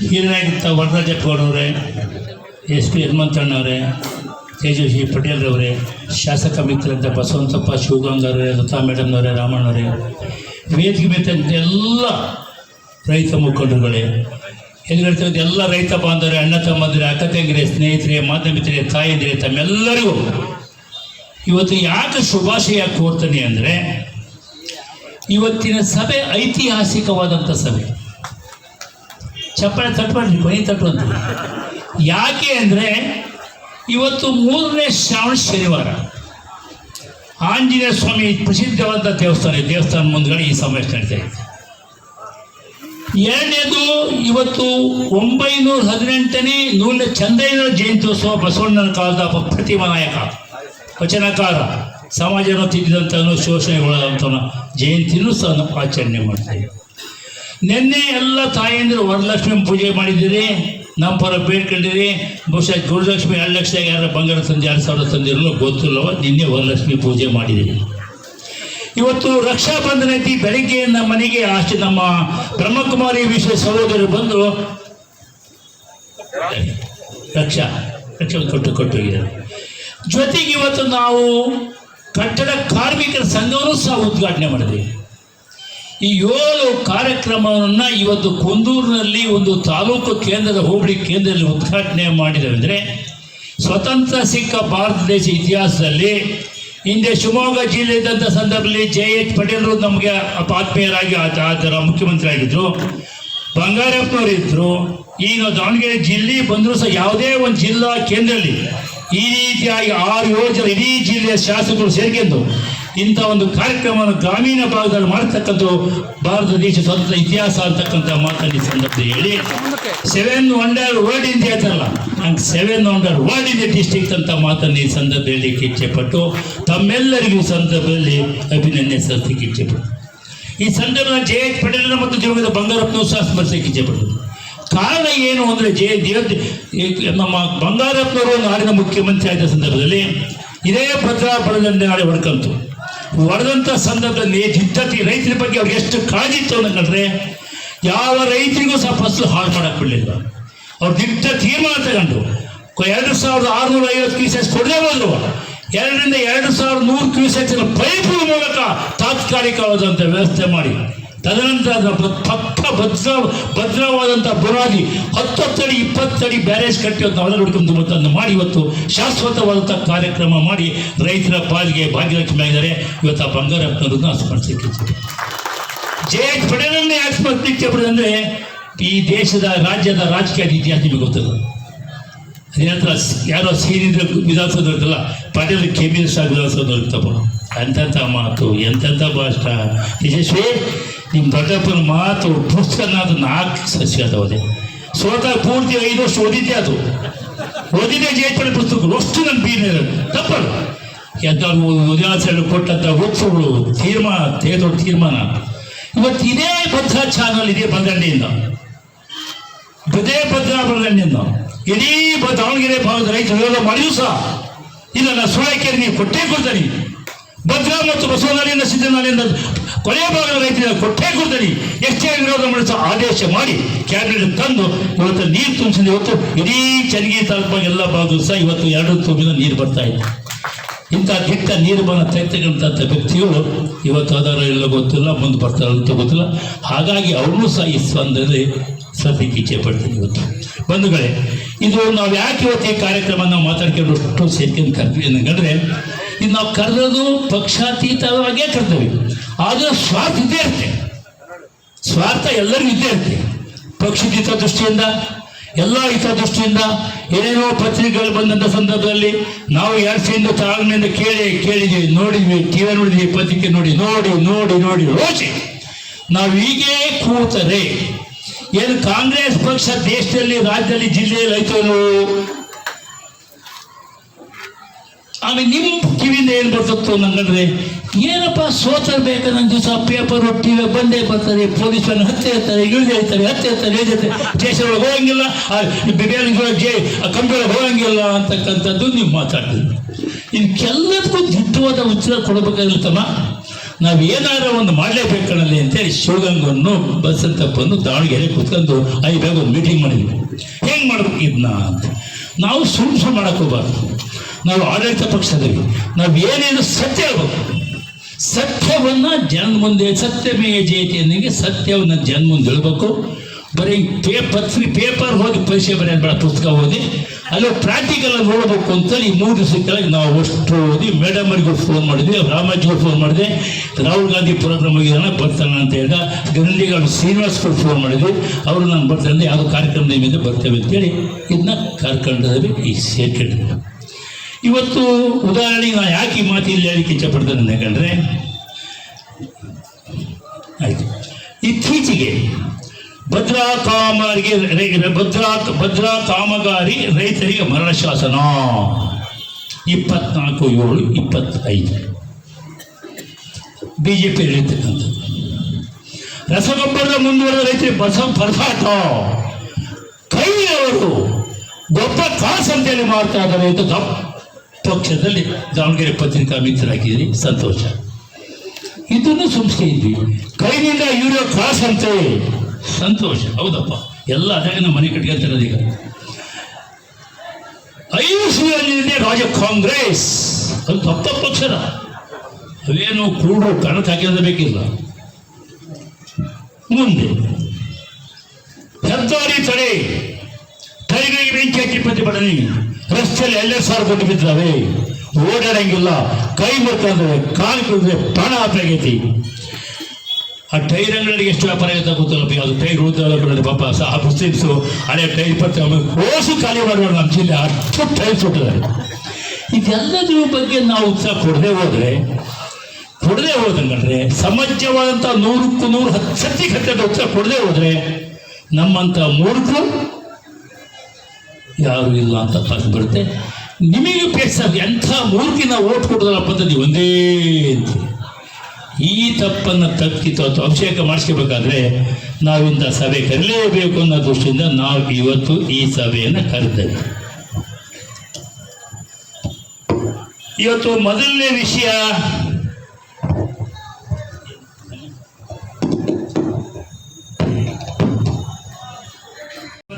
ಹಿರಿಯರಾಗಿದ್ದ ವರರಾಜಪ್ಪಗೌಡವರೇ S P ಹನುಮಂತಣ್ಣವರೇ ತೇಜಸ್ವಿ ಪಟೇಲ್ರವರೇ ಶಾಸಕ ಮಿತ್ರರಂತ ಬಸವಂತಪ್ಪ ಶಿವಗಂಗಾರವರೇ ಲತಾ ಮೇಡಮ್ನವರೇ ರಾಮಣ್ಣವರೇ ವೇದಿಕೆ ಮೇತಂತ ಎಲ್ಲ ರೈತ ಮುಖಂಡರುಗಳೇ ಎದುರಿರ್ತಕ್ಕಂಥ ಎಲ್ಲ ರೈತ ಬಾಂಧವರೇ, ಅಣ್ಣ ತಮ್ಮಂದಿರೇ, ಅಕ್ಕ ತಂಗಿರೆ, ಸ್ನೇಹಿತರೆ, ಮಾಧ್ಯಮಿತರೆ, ತಾಯಂದಿರೆ, ತಮ್ಮೆಲ್ಲರಿಗೂ ಇವತ್ತು ಯಾಕೆ ಶುಭಾಶಯ ಕೋರ್ತಾನೆ ಅಂದರೆ ಇವತ್ತಿನ ಸಭೆ ಐತಿಹಾಸಿಕವಾದಂಥ ಸಭೆ. ಚಪ್ಪಾಳೆ ತಟ್ಬಾರ್ದು ಕೊನೆ ತಟ್ಟುವಂತ ಯಾಕೆ ಅಂದರೆ ಇವತ್ತು ಮೂರನೇ ಶ್ರಾವಣ ಶನಿವಾರ. ಆಂಜನೇಯ ಸ್ವಾಮಿ ಪ್ರಸಿದ್ಧವಾದ ದೇವಸ್ಥಾನ. ದೇವಸ್ಥಾನ ಮುಂದ್ಗಡೆ ಈ ಸಮಾವೇಶ ನಡೀತಾ ಇದೆ. ಎರಡನೇದು, ಇವತ್ತು ಒಂಬೈನೂರ ಹದಿನೆಂಟನೇ ನೂಲ ಚಂದ್ರಯ್ಯನ ಜಯಂತ್ಯೋತ್ಸವ ಬಸವಣ್ಣನ ಕಾಲದ ಪ್ರತಿಮಾ ನಾಯಕ ವಚನಕಾರ ಸಮಾಜವನ್ನು ತಿದ್ದಿದಂಥ ಶೋಷಣೆಗೊಳದಂಥವನ ಜಯಂತಿನೂ ಸಹ ಆಚರಣೆ ಮಾಡ್ತೇವೆ ನಿನ್ನೆ ಎಲ್ಲ ತಾಯಂದಿರು ವರಲಕ್ಷ್ಮಿ ಪೂಜೆ ಮಾಡಿದ್ದೀರಿ. ನಮ್ಮ ಪರ ಬೇಡ್ಕೊಂಡಿರಿ. ಬಹುಶಃ ಗುರುಲಕ್ಷ್ಮಿ ಎರಡು ಲಕ್ಷ ಯಾರು ಬಂಗಾರ ತಂದು ಎರಡು ಸಾವಿರ ತಂದಿರಲು ಗೊತ್ತಿಲ್ಲವ, ನಿನ್ನೆ ವರಲಕ್ಷ್ಮಿ ಪೂಜೆ ಮಾಡಿದ್ದೀರಿ. ಇವತ್ತು ರಕ್ಷಾಬಂಧನ ಐತಿ ಬೆಳಿಗ್ಗೆ ನಮ್ಮ ಮನೆಗೆ ಅಷ್ಟೇ ನಮ್ಮ ಬ್ರಹ್ಮಕುಮಾರಿ ವಿಶ್ವ ಸಹೋದರರು ಬಂದು ರಕ್ಷಾ ರಕ್ಷಾ ಕೊಟ್ಟು ಕೊಟ್ಟು ಜೊತೆಗೆ ಇವತ್ತು ನಾವು ಕಟ್ಟಡ ಕಾರ್ಮಿಕರ ಸಂಘವನ್ನು ಸಹ ಉದ್ಘಾಟನೆ ಮಾಡಿದ್ವಿ ಈ ಏಳು ಕಾರ್ಯಕ್ರಮವನ್ನು ಇವತ್ತು ಕುಂದೂರಿನಲ್ಲಿ ಒಂದು ತಾಲೂಕು ಕೇಂದ್ರದ ಹೋಬಳಿ ಕೇಂದ್ರದಲ್ಲಿ ಉದ್ಘಾಟನೆ ಮಾಡಿದ್ದೇವೆ ಅಂದರೆ ಸ್ವತಂತ್ರ ಸಿಕ್ಕ ಭಾರತ ದೇಶ ಇತಿಹಾಸದಲ್ಲಿ ಹಿಂದೆ ಶಿವಮೊಗ್ಗ ಜಿಲ್ಲೆ ಇದ್ದಂಥ ಸಂದರ್ಭದಲ್ಲಿ ಜೆ ಎಚ್ ಪಟೇಲರು ನಮಗೆ ಆತ್ಮೀಯರಾಗಿ ಆತ ಆತರ ಮುಖ್ಯಮಂತ್ರಿ ಆಗಿದ್ರು. ಬಂಗಾರಪ್ಪನವರು ಇದ್ರು. ಈಗ ದಾವಣಗೆರೆ ಜಿಲ್ಲೆ ಬಂದರೂ ಸಹ ಯಾವುದೇ ಒಂದು ಜಿಲ್ಲಾ ಕೇಂದ್ರದಲ್ಲಿ ಈ ರೀತಿಯಾಗಿ ಆರು ಏಳು ಜನ ಇಡೀ ಜಿಲ್ಲೆಯ ಶಾಸಕರು ಸೇರ್ಕೊಂಡು ಇಂಥ ಒಂದು ಕಾರ್ಯಕ್ರಮವನ್ನು ಗ್ರಾಮೀಣ ಭಾಗದಲ್ಲಿ ಮಾಡ್ತಕ್ಕಂಥ ಭಾರತ ದೇಶ ಸ್ವತಂತ್ರ ಇತಿಹಾಸ ಅಂತಕ್ಕಂಥ ಮಾತನ್ನ ಸಂದರ್ಭ ಹೇಳಿ. ಸೆವೆನ್ ವಂಡರ್ ವರ್ಲ್ಡ್ ಇಂಡಿಯಾ ಅಂತಲ್ಲ ನಂಗೆ seven wonder world India district ಅಂತ ಮಾತನ್ನು ಈ ಸಂದರ್ಭದಲ್ಲಿ ಇಚ್ಛೆಪಟ್ಟು ತಮ್ಮೆಲ್ಲರಿಗೂ ಈ ಸಂದರ್ಭದಲ್ಲಿ ಅಭಿನಂದನೆ ಸಲ್ಲಿಸಲಿಕ್ಕೆ ಇಚ್ಛೆಪಟ್ಟು ಈ ಸಂದರ್ಭದಲ್ಲಿ ಜೆ ಎಚ್ ಪಟೇಲರ ಮತ್ತು ಜೀವನದ ಬಂಗಾರಪ್ಪನ ಸಹ ಸ್ಮರಿಸಲಿಕ್ಕೆ ಇಚ್ಛೆಪಟ್ಟು ಕಾರಣ ಏನು ಅಂದರೆ ಜೆ ನಮ್ಮ ಬಂಗಾರಪ್ಪನವರು ನಾಡಿನ ಮುಖ್ಯಮಂತ್ರಿ ಆದ ಸಂದರ್ಭದಲ್ಲಿ ಇದೇ ಭದ್ರಾ ಬಡದಂಡೆ ನಾಳೆ ಹೊಡ್ಕಂತು ಹೊಡೆದಂಥ ಸಂದರ್ಭದಲ್ಲಿ ಜಿದ್ದತಿ ರೈತರ ಬಗ್ಗೆ ಅವ್ರಿಗೆ ಎಷ್ಟು ಕಾಳಜಿ ಇತ್ತು ಕಂಡ್ರೆ ಯಾವ ರೈತರಿಗೂ ಸಹ ಫಸಲು ಹಾಳು ಮಾಡಕ್ಕೆ ಬಿಡಲಿಲ್ಲ. ಅವ್ರು ದಿಟ್ಟ ತೀರ್ಮಾನ ತಗೊಂಡು ಎರಡು ಸಾವಿರದ ಆರುನೂರ ಐವತ್ತು ಕ್ಯೂಸೆಸ್ ಕೊಡದೆ ಹೋದ್ರು. ಎರಡರಿಂದ ಎರಡು ಸಾವಿರದ ನೂರು ಕ್ಯೂಸೆಸ್ ಪೈಪ್ ಮೂಲಕ ತಾತ್ಕಾಲಿಕವಾದಂಥ ವ್ಯವಸ್ಥೆ ಮಾಡಿ. ತದನಂತರ ಅದರ ಬ- ಪಕ್ಕ ಭದ್ರ ಭದ್ರವಾದಂಥ ಬುರಾದಿ ಹತ್ತತ್ತಡಿ, ಇಪ್ಪತ್ತಡಿ ಬ್ಯಾರೇಜ್ ಕಟ್ಟಿ ಒಂದು ಅವರ ಹುಡ್ಕೊಂಡು ಮತ್ತನ್ನು ಮಾಡಿ ಇವತ್ತು ಶಾಶ್ವತವಾದಂಥ ಕಾರ್ಯಕ್ರಮ ಮಾಡಿ ರೈತರ ಪಾಲಿಗೆ ಭಾಗ್ಯಲಕ್ಷ್ಮಿ ಆಗಿದ್ದಾರೆ. ಇವತ್ತು ಆ ಬಂಗಾರಪ್ಪನವ್ರನ್ನ ಸ್ಮರಿಸಲಿಕ್ಕೆ ಜೆ ಎಚ್ ಪಡೆಯನ್ನೇ ಅಂದರೆ ಈ ದೇಶದ ರಾಜ್ಯದ ರಾಜಕೀಯದ ಇತಿಹಾಸ ನಿಮಗೆ ಗೊತ್ತಲ್ಲ? ಅದೇನಂತರ ಯಾರೋ ಸೀರಿದ್ರೆ ವಿಧಾನಸೌಧ ಪಾಟೀಲ್ ಕೆಮಿನಿಸ್ ಆಗಿ ವಿಧಾನಸೌಧ ತಗೊಂಡು. ಎಂತೆಂಥ ಮಾತು, ಎಂತೆಂಥ ಭಾಷ ಯಶಸ್ವಿ ನಿಮ್ಮ ದೊಡ್ಡಪ್ಪನ ಮಾತು ಪುಸ್ತಕನಾದ ನಾಲ್ಕು ಸಸ್ಯ ಅದಾವದೆ ಸೋತ ಪೂರ್ತಿ ಐದು ವರ್ಷ ಓದಿದ್ದೆ ಅದು. ಓದಿದ್ದೆ ಜೇತನ ಪುಸ್ತಕ ಅಷ್ಟು ನನ್ನ ಬೀನ ತಪ್ಪಲ್ಲ. ಎದ್ದು ವಿಧಾನಸಭೆ ಕೊಟ್ಟಂಥ ಉತ್ಸವಗಳು ತೀರ್ಮಾನ ತೆಗೆದೊಡ್ಡ ತೀರ್ಮಾನ. ಇವತ್ತು ಇದೇ ಭದ್ರಾ ಚಾನಲ್ ಇದೆ ಬಂದಂಡಿಯಿಂದ ಇದೇ ಭದ್ರಾ ಬರದಂಡಿಂದ ಇಡೀ ದಾವಣಗೆರೆ ಭಾಗದ ರೈತರು ಮಾಡಿಯೂ ಸಹ. ಇಲ್ಲ ನಾನು ಸುಳ್ಳಕ್ಕೆ ನೀವು ಕೊಟ್ಟೇ ಕೊಡ್ತೀನಿ. ಭದ್ರಾ ಮತ್ತು ಬಸವನಹಳ್ಳಿಯಿಂದ ಸಿದ್ದನಹಳ್ಳಿಯಿಂದ ಕೊನೆಯ ಭಾಗದ ರೈತರಿಗೆ ಕೊಟ್ಟೇ ಕೊಡ್ತೀನಿ ಎಷ್ಟೇ ವಿರೋಧ ಮಾಡಿಸ ಆದೇಶ ಮಾಡಿ ಕ್ಯಾಬಿನೆಟ್ ತಂದು ಇವತ್ತು ನೀರು ತುಂಬಿಸಿದ ಇವತ್ತು ಇಡೀ ಚನ್ನಗಿರಿ ತಾಲೂಕು ಎಲ್ಲ ಭಾಗದಲ್ಲೂ ಸಹ ಇವತ್ತು ಎರಡು ತುಂಬಿದ ನೀರು ಬರ್ತಾ ಇದೆ. ಇಂಥ ನೀರು ಬಂದ ತೆಗೆದುಕೊಂಡಂಥ ವ್ಯಕ್ತಿಗಳು ಇವತ್ತು ಆಧಾರ ಎಲ್ಲ ಗೊತ್ತಿಲ್ಲ, ಮುಂದೆ ಬರ್ತಾರೆ ಅಂತ ಗೊತ್ತಿಲ್ಲ. ಹಾಗಾಗಿ ಅವ್ರನ್ನೂ ಸಹ ಈ ಸಂದರ್ಭದಲ್ಲಿ ಸದ್ಯಕ್ಕೆ ಇಚ್ಛೆ ಪಡ್ತೀನಿ ಇವತ್ತು. ಬಂಧುಗಳೇ, ಇದು ನಾವು ಯಾಕೆ ಇವತ್ತು ಈ ಕಾರ್ಯಕ್ರಮ ನಾವು ಮಾತಾಡ್ಕೊಂಡು ಅಷ್ಟು ಸೇರ್ಕೊಂಡು ಕರ್ತೀವಿ ಏನಂದ್ರೆ ಇದು ನಾವು ಕರೆದು ಪಕ್ಷಾತೀತವಾಗೇ ಕರ್ತೇವೆ ಆದರೆ ಸ್ವಾರ್ಥ ಇದ್ದೇ ಇರುತ್ತೆ. ಸ್ವಾರ್ಥ ಎಲ್ಲರಿಗೂ ಇದ್ದೇ ಇರುತ್ತೆ. ಪಕ್ಷದ ದೃಷ್ಟಿಯಿಂದ, ಎಲ್ಲ ಹಿತದೃಷ್ಟಿಯಿಂದ ಏನೇನೋ ಪತ್ರಿಕೆಗಳು ಬಂದಂಥ ಸಂದರ್ಭದಲ್ಲಿ ನಾವು ಎರಡು ತಾಳ್ಮೆಯಿಂದ ಕೇಳಿ, ಕೇಳಿದ್ವಿ, ನೋಡಿದ್ವಿ ಟಿವಿ ನೋಡಿದ್ವಿ ಪತ್ರಿಕೆ ನೋಡಿ ನೋಡಿ ನೋಡಿ ನೋಡಿ, ರೋಚಿ. ನಾವು ಹೀಗೆ ಕೂತರೆ. ಏನು ಕಾಂಗ್ರೆಸ್ ಪಕ್ಷ ದೇಶದಲ್ಲಿ, ರಾಜ್ಯದಲ್ಲಿ, ಜಿಲ್ಲೆಯಲ್ಲಿ ಐತೋ ಆಮೇಲೆ ನಿಮ್ಮ ಕಿವಿಯಿಂದ ಏನು ಬರ್ತತ್ತು ನಂಗಂದ್ರೆ ಏನಪ್ಪ ಸೋತರ್ ಬೇಕಾ ನನ್ನ ದಿವಸ ಪೇಪರ್ ಟಿವಿ ಬಂದೇ ಬರ್ತಾರೆ ಪೊಲೀಸರು ಹತ್ತೆ ಇರ್ತಾರೆ ಇಳಿದು ಹೇಳ್ತಾರೆ ಹತ್ತೆ ಇರ್ತಾರೆ. ಇಳಿದಿರ್ತಾರೆ ಸ್ಟೇಷನ್ ಒಳಗೆ ಹೋಗಂಗಿಲ್ಲ ಜೆ ಕಂಪ್ಯೂಟರ್ ಹೋಗಂಗಿಲ್ಲ ಅಂತಕ್ಕಂಥದ್ದು ನೀವು ಮಾತಾಡ್ತೀವಿ ಇದಕ್ಕೆಲ್ಲದಕ್ಕೂ ದಿಟ್ಟವಾದ ಉತ್ತರ ಕೊಡಬೇಕಾಗಿರ್ತಮ್ಮ ನಾವು ಏನಾರ ಒಂದು ಮಾಡಲೇಬೇಕಲ್ಲಿ ಅಂತೇಳಿ ಶಿವಗಂಗವನ್ನು ಬಂದು ದಾವಣಗೆರೆ ಕುತ್ಕೊಂಡು ಐದು ಬೇಗ ಒಂದು ಮೀಟಿಂಗ್ ಮಾಡಿದ್ವಿ. ಹೆಂಗೆ ಮಾಡ್ಬೇಕು ಇದನ್ನ ಅಂತ. ನಾವು ಸುಮ್ಸು ಸುಳ್ಳು ಮಾಡಕ್ಕೆ ಹೋಗ್ಬಾರ್ದು. ನಾವು ಆಡಳಿತ ಪಕ್ಷದಲ್ಲಿ ನಾವು ಏನೇನು ಸತ್ಯ ಹೇಳ್ಬೇಕು? ಸತ್ಯವನ್ನ ಜನ ಮುಂದೆ ಸತ್ಯಮೇ ಜಯತಿ ಅನ್ನಂಗೆ ಸತ್ಯವನ್ನ ಜನ ಮುಂದೆ ಹೇಳ್ಬೇಕು. ಬರೀ ಪೇಪರ್ ಪೇಪರ್ ಹೋಗಿ ಪರೀಕ್ಷೆ ಬರೆಯೋದು ಬೇಡ, ಪುಸ್ತಕ ಓದಿ. ಅಲ್ಲಿ ಪ್ರಾಕ್ಟಿಕಲ್ ನೋಡಬೇಕು ಅಂತೇಳಿ ಈ ಮೂರು ದಿವಸ ಕೆಳಗೆ ನಾವು ಅಷ್ಟು ಓದಿ ಮೇಡಮ್ ಅವರಿಗೂ ಫೋನ್ ಮಾಡಿದ್ವಿ, ರಾಮಾಜಿಗೂ ಫೋನ್ ಮಾಡಿದೆ. ರಾಹುಲ್ ಗಾಂಧಿ ಪ್ರೋಗ್ರಾಮ್ ಹೋಗಿದ್ದಾನೆ ಬರ್ತಾನೆ ಅಂತ ಹೇಳ್ದ. ಗಂಡಿಗಳು ಶ್ರೀನಿವಾಸ್ಗಳು ಫೋನ್ ಮಾಡಿದ್ವಿ. ಅವರು ನಾನು ಬರ್ತಾರೆ ಯಾವ ಯಾವುದೋ ಕಾರ್ಯಕ್ರಮ ನಿಮ್ಮಿಂದ ಬರ್ತೇವೆ ಅಂತೇಳಿ ಇದನ್ನ ಕಾರ್ಕಂಡದಲ್ಲಿ ಈ ಸೇರ್ಕೊಂಡಿದ್ವಿ. ಇವತ್ತು ಉದಾಹರಣೆಗೆ ನಾನು ಯಾಕೆ ಈ ಮಾತು ಇಲ್ಲಿ ಹೇಳಲಿಕ್ಕೆ ಇಚ್ಛಪಡ್ತೇನೆ ಯಾಕಂದರೆ ಆಯಿತು. ಇತ್ತೀಚೆಗೆ ಭದ್ರಾ ಕಾಮಾರಿಗೆ ಭದ್ರಾ ಭದ್ರಾ ಕಾಮಗಾರಿ ರೈತರಿಗೆ ಮರಣ ಶಾಸನ ಇಪ್ಪತ್ನಾಲ್ಕು, ಏಳು, ಇಪ್ಪತ್ತೈದು. ಬಿ ಜೆ ಪಿ ಹೇಳಿರ್ತಕ್ಕಂಥದ್ದು. ರಸಗೊಬ್ಬರದ ಮುಂದುವರೆದ ರೈತರಿಗೆ ಬಸ ಪರದಾಟ ಕೈಯವರು ಗೊಬ್ಬರ ಕಾಸಂತೆಯಲ್ಲಿ ಮಾಡ್ತಾ ಇದ್ದಾರೆ ಅಂತ ದಪ್ಪ ಪಕ್ಷದಲ್ಲಿ ದಾವಣಗೆರೆ ಪತ್ರಿಕಾ ಮಿತ್ರರಾಗಿದ್ದೀರಿ. ಸಂತೋಷ. ಇದನ್ನು ಸಂಸ್ಥೆ ಇದ್ವಿ. ಕೈನಿಂದ ಯೂರಿಯಾ ಕ್ರಾಸ್ ಅಂತೆ ಸಂತೋಷ. ಹೌದಪ್ಪ. ಎಲ್ಲ ಅದಾಗ ನಮ್ಮ ಮನೆ ಕಟ್ಕೊಳ್ತಿರೋದು ಈಗ. ಐದು ಸುಳಿಯಲ್ಲಿದೆ ರಾಜ ಕಾಂಗ್ರೆಸ್. ಅದು ಪಕ್ಷದ ಅವೇನು ಕೂಡು ಕಣಕ್ಕೆ ಹಾಕಿದ್ರೆ ಬೇಕಿಲ್ಲ ಮುಂದೆ. ಹೆದ್ದಾರಿ ತಡೆ. ಟೈರಿಗೆ ಬೆಂಕಿ ಹಾಕಿ ಪ್ರತಿಭಟನೆ. ರಸ್ತೆಯಲ್ಲಿ ಎಲ್ಲೇ ಸಾರು ಕೊಟ್ಟು ಬಿದ್ದಾವೆ ಓಡಾಡಂಗಿಲ್ಲ. ಕೈ ಮುರ್ಕೊಂಡ್ರೆ ಕಾಲು ಕುಡಿದ್ರೆ ಪ್ರಾಣ ಆಗೈತಿ. ಆ ಟೈರ್ ಅಂಗಡಿಗೆ ಎಷ್ಟು ವ್ಯಾಪಾರ ಆಗುತ್ತೆ ಗೊತ್ತಲ್ಲ. ಅದು ಟೈರ್ ಉಳಿದ ಪಾಪ ಸಹ ಮುಸ್ಲಿಮ್ಸು ಹಳೆ ಟೈರ್ ಪತ್ತೆ ಕೋಸು ಖಾಲಿ ಮಾಡುವ ನಮ್ಮ ಜಿಲ್ಲೆ. ಅಷ್ಟು ಟೈರ್ ಸುಟ್ಟಿದ್ದಾರೆ ಇದೆಲ್ಲದ್ರ ಬಗ್ಗೆ ನಾವು ಉತ್ಸಾಹ ಕೊಡದೆ ಹೋದ್ರೆ, ಕೊಡದೆ ಹೋದಂಗಂದ್ರೆ ಸಮಜ್ಯವಾದಂಥ ನೂರಕ್ಕೂ ನೂರು ಹತ್ತು ಸತಿ ಕತ್ತೆ ಉತ್ಸಾಹ ಕೊಡದೆ ಹೋದ್ರೆ ನಮ್ಮಂಥ ಮೂರ್ಖರು ಯಾರು ಇಲ್ಲ ಅಂತ ಕಾಸು ಬರುತ್ತೆ ನಿಮಗೆ ಪೇಸ ಎಂಥ ಮೂರ್ಖಿನ ಓಟ್ ಕೊಡೋದಲ್ಲ ಪದ್ಧತಿ ಒಂದೇ ಅಂತ. ಈ ತಪ್ಪನ್ನು ತಪ್ಪಿತು ಅಥವಾ ಅಭಿಷೇಕ ಮಾಡಿಸ್ಕೋಬೇಕಾದ್ರೆ ನಾವಿಂಥ ಸಭೆ ಕರೀಲೇಬೇಕು ಅನ್ನೋ ದೃಷ್ಟಿಯಿಂದ ನಾವು ಇವತ್ತು ಈ ಸಭೆಯನ್ನು ಕರೆದೇವೆ ಇವತ್ತು ಮೊದಲನೇ ವಿಷಯ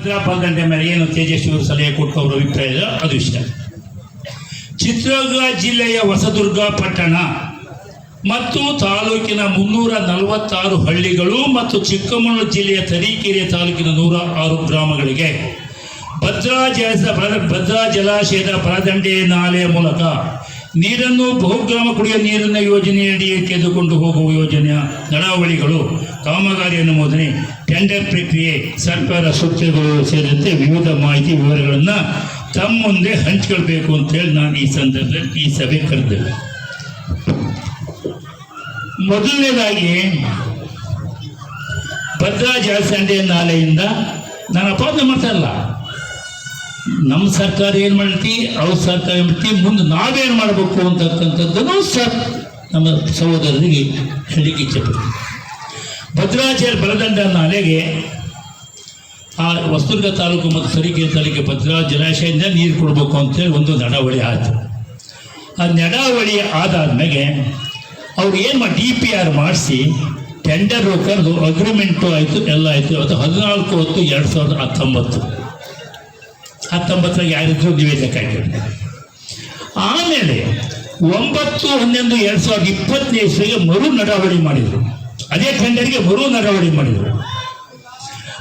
ಭದ್ರಾ ಬಂದಂತೆ ಮೇಲೆ ಏನು ತೇಜಸ್ವಿ ಸಲಹೆ ಕೊಟ್ಟು ಅವರ ಅಭಿಪ್ರಾಯ ಅದು ಇಷ್ಟ. ಚಿತ್ರದುರ್ಗ ಜಿಲ್ಲೆಯ ಹೊಸದುರ್ಗ ಪಟ್ಟಣ ಮತ್ತು ತಾಲೂಕಿನ ಮುನ್ನೂರ ನಲವತ್ತಾರು ಹಳ್ಳಿಗಳು ಮತ್ತು ಚಿಕ್ಕಮಗಳೂರು ಜಿಲ್ಲೆಯ ತರೀಕೆರೆ ತಾಲೂಕಿನ ನೂರ ಆರು ಗ್ರಾಮಗಳಿಗೆ ಭದ್ರಾ ಜಲಸ ಭದ್ರಾ ಜಲಾಶಯದ ಬಲದಂಡೆ ನಾಲೆಯ ಮೂಲಕ ನೀರನ್ನು ಬಹುಗ್ರಾಮ ಕುಡಿಯುವ ನೀರಿನ ಯೋಜನೆಯಡಿ ತೆಗೆದುಕೊಂಡು ಹೋಗುವ ಯೋಜನೆಯ ನಡಾವಳಿಗಳು ಕಾಮಗಾರಿ ಅನುಮೋದನೆ ಟೆಂಡರ್ ಪ್ರಕ್ರಿಯೆ ಸರ್ಕಾರ ಸೂಚನೆಗಳು ಸೇರಿದಂತೆ ವಿವಿಧ ಮಾಹಿತಿ ವಿವರಗಳನ್ನು ತಮ್ಮ ಮುಂದೆ ಹಂಚ್ಕೊಳ್ಬೇಕು ಅಂತೇಳಿ ನಾನು ಈ ಸಂದರ್ಭದಲ್ಲಿ ಈ ಸಭೆ ಕರೆದೆ ಮೊದಲನೇದಾಗಿ, ಭದ್ರಾ ಜಲಸಂಡೆ ನಾಲೆಯಿಂದ ನಾನು ಅಪಾದನೆ ಮಾಡ್ತಾ ಇಲ್ಲ. ನಮ್ಮ ಸರ್ಕಾರ ಏನು ಮಾಡ್ತಿ, ಅವ್ರ ಸರ್ಕಾರ ಏನು ಮುಂದೆ ನಾವೇನು ಮಾಡಬೇಕು ಅಂತಕ್ಕಂಥದ್ದನ್ನು ಸರ್ ನಮ್ಮ ಸಹೋದರರಿಗೆ ಹೇಳಲಿಕ್ಕೆ ಇಚ್ಛೆಪಡ್ತೀನಿ ಭದ್ರಾಚಲ ಬಲದಂಡ ನಾಲೆಗೆ ಆ ವಸ್ತುರ್ಗ ತಾಲೂಕು ಮತ್ತು ತರೀಕೆರೆ ತಾಲೂಕಿಗೆ ಭದ್ರಾ ಜಲಾಶಯದಿಂದ ನೀರು ಕೊಡಬೇಕು ಅಂತೇಳಿ ಒಂದು ನಡಾವಳಿ ಆಯಿತು. ಆ ನಡಾವಳಿ ಆದಾದ್ಮೇಲೆ ಅವ್ರು ಏನು ಮಾಡಿ ಡಿ ಪಿ ಆರ್ ಮಾಡಿಸಿ ಟೆಂಡರ್ ಕರೆದು ಅಗ್ರಿಮೆಂಟು ಆಯಿತು, ಎಲ್ಲ ಆಯಿತು. ಅದು ಹದಿನಾಲ್ಕು ಹೊತ್ತು ಎರಡು ಸಾವಿರದ ಹತ್ತೊಂಬತ್ತು. ಹತ್ತೊಂಬತ್ತರಾಗ ಯಾರಿದ್ರು ನೀವೇ ಲೆಕ್ಕ ಆಮೇಲೆ ಒಂಬತ್ತು ಹನ್ನೊಂದು ಎರಡು ಸಾವಿರದ ಇಪ್ಪತ್ತನೇ ಇಸ್ವಿಗೆ ಮರು ನಡಾವಳಿ ಮಾಡಿದರು. ಅದೇ ಟೆಂಡರ್ಗೆ ಮರು ನಡವಳಿ ಮಾಡಿದರು.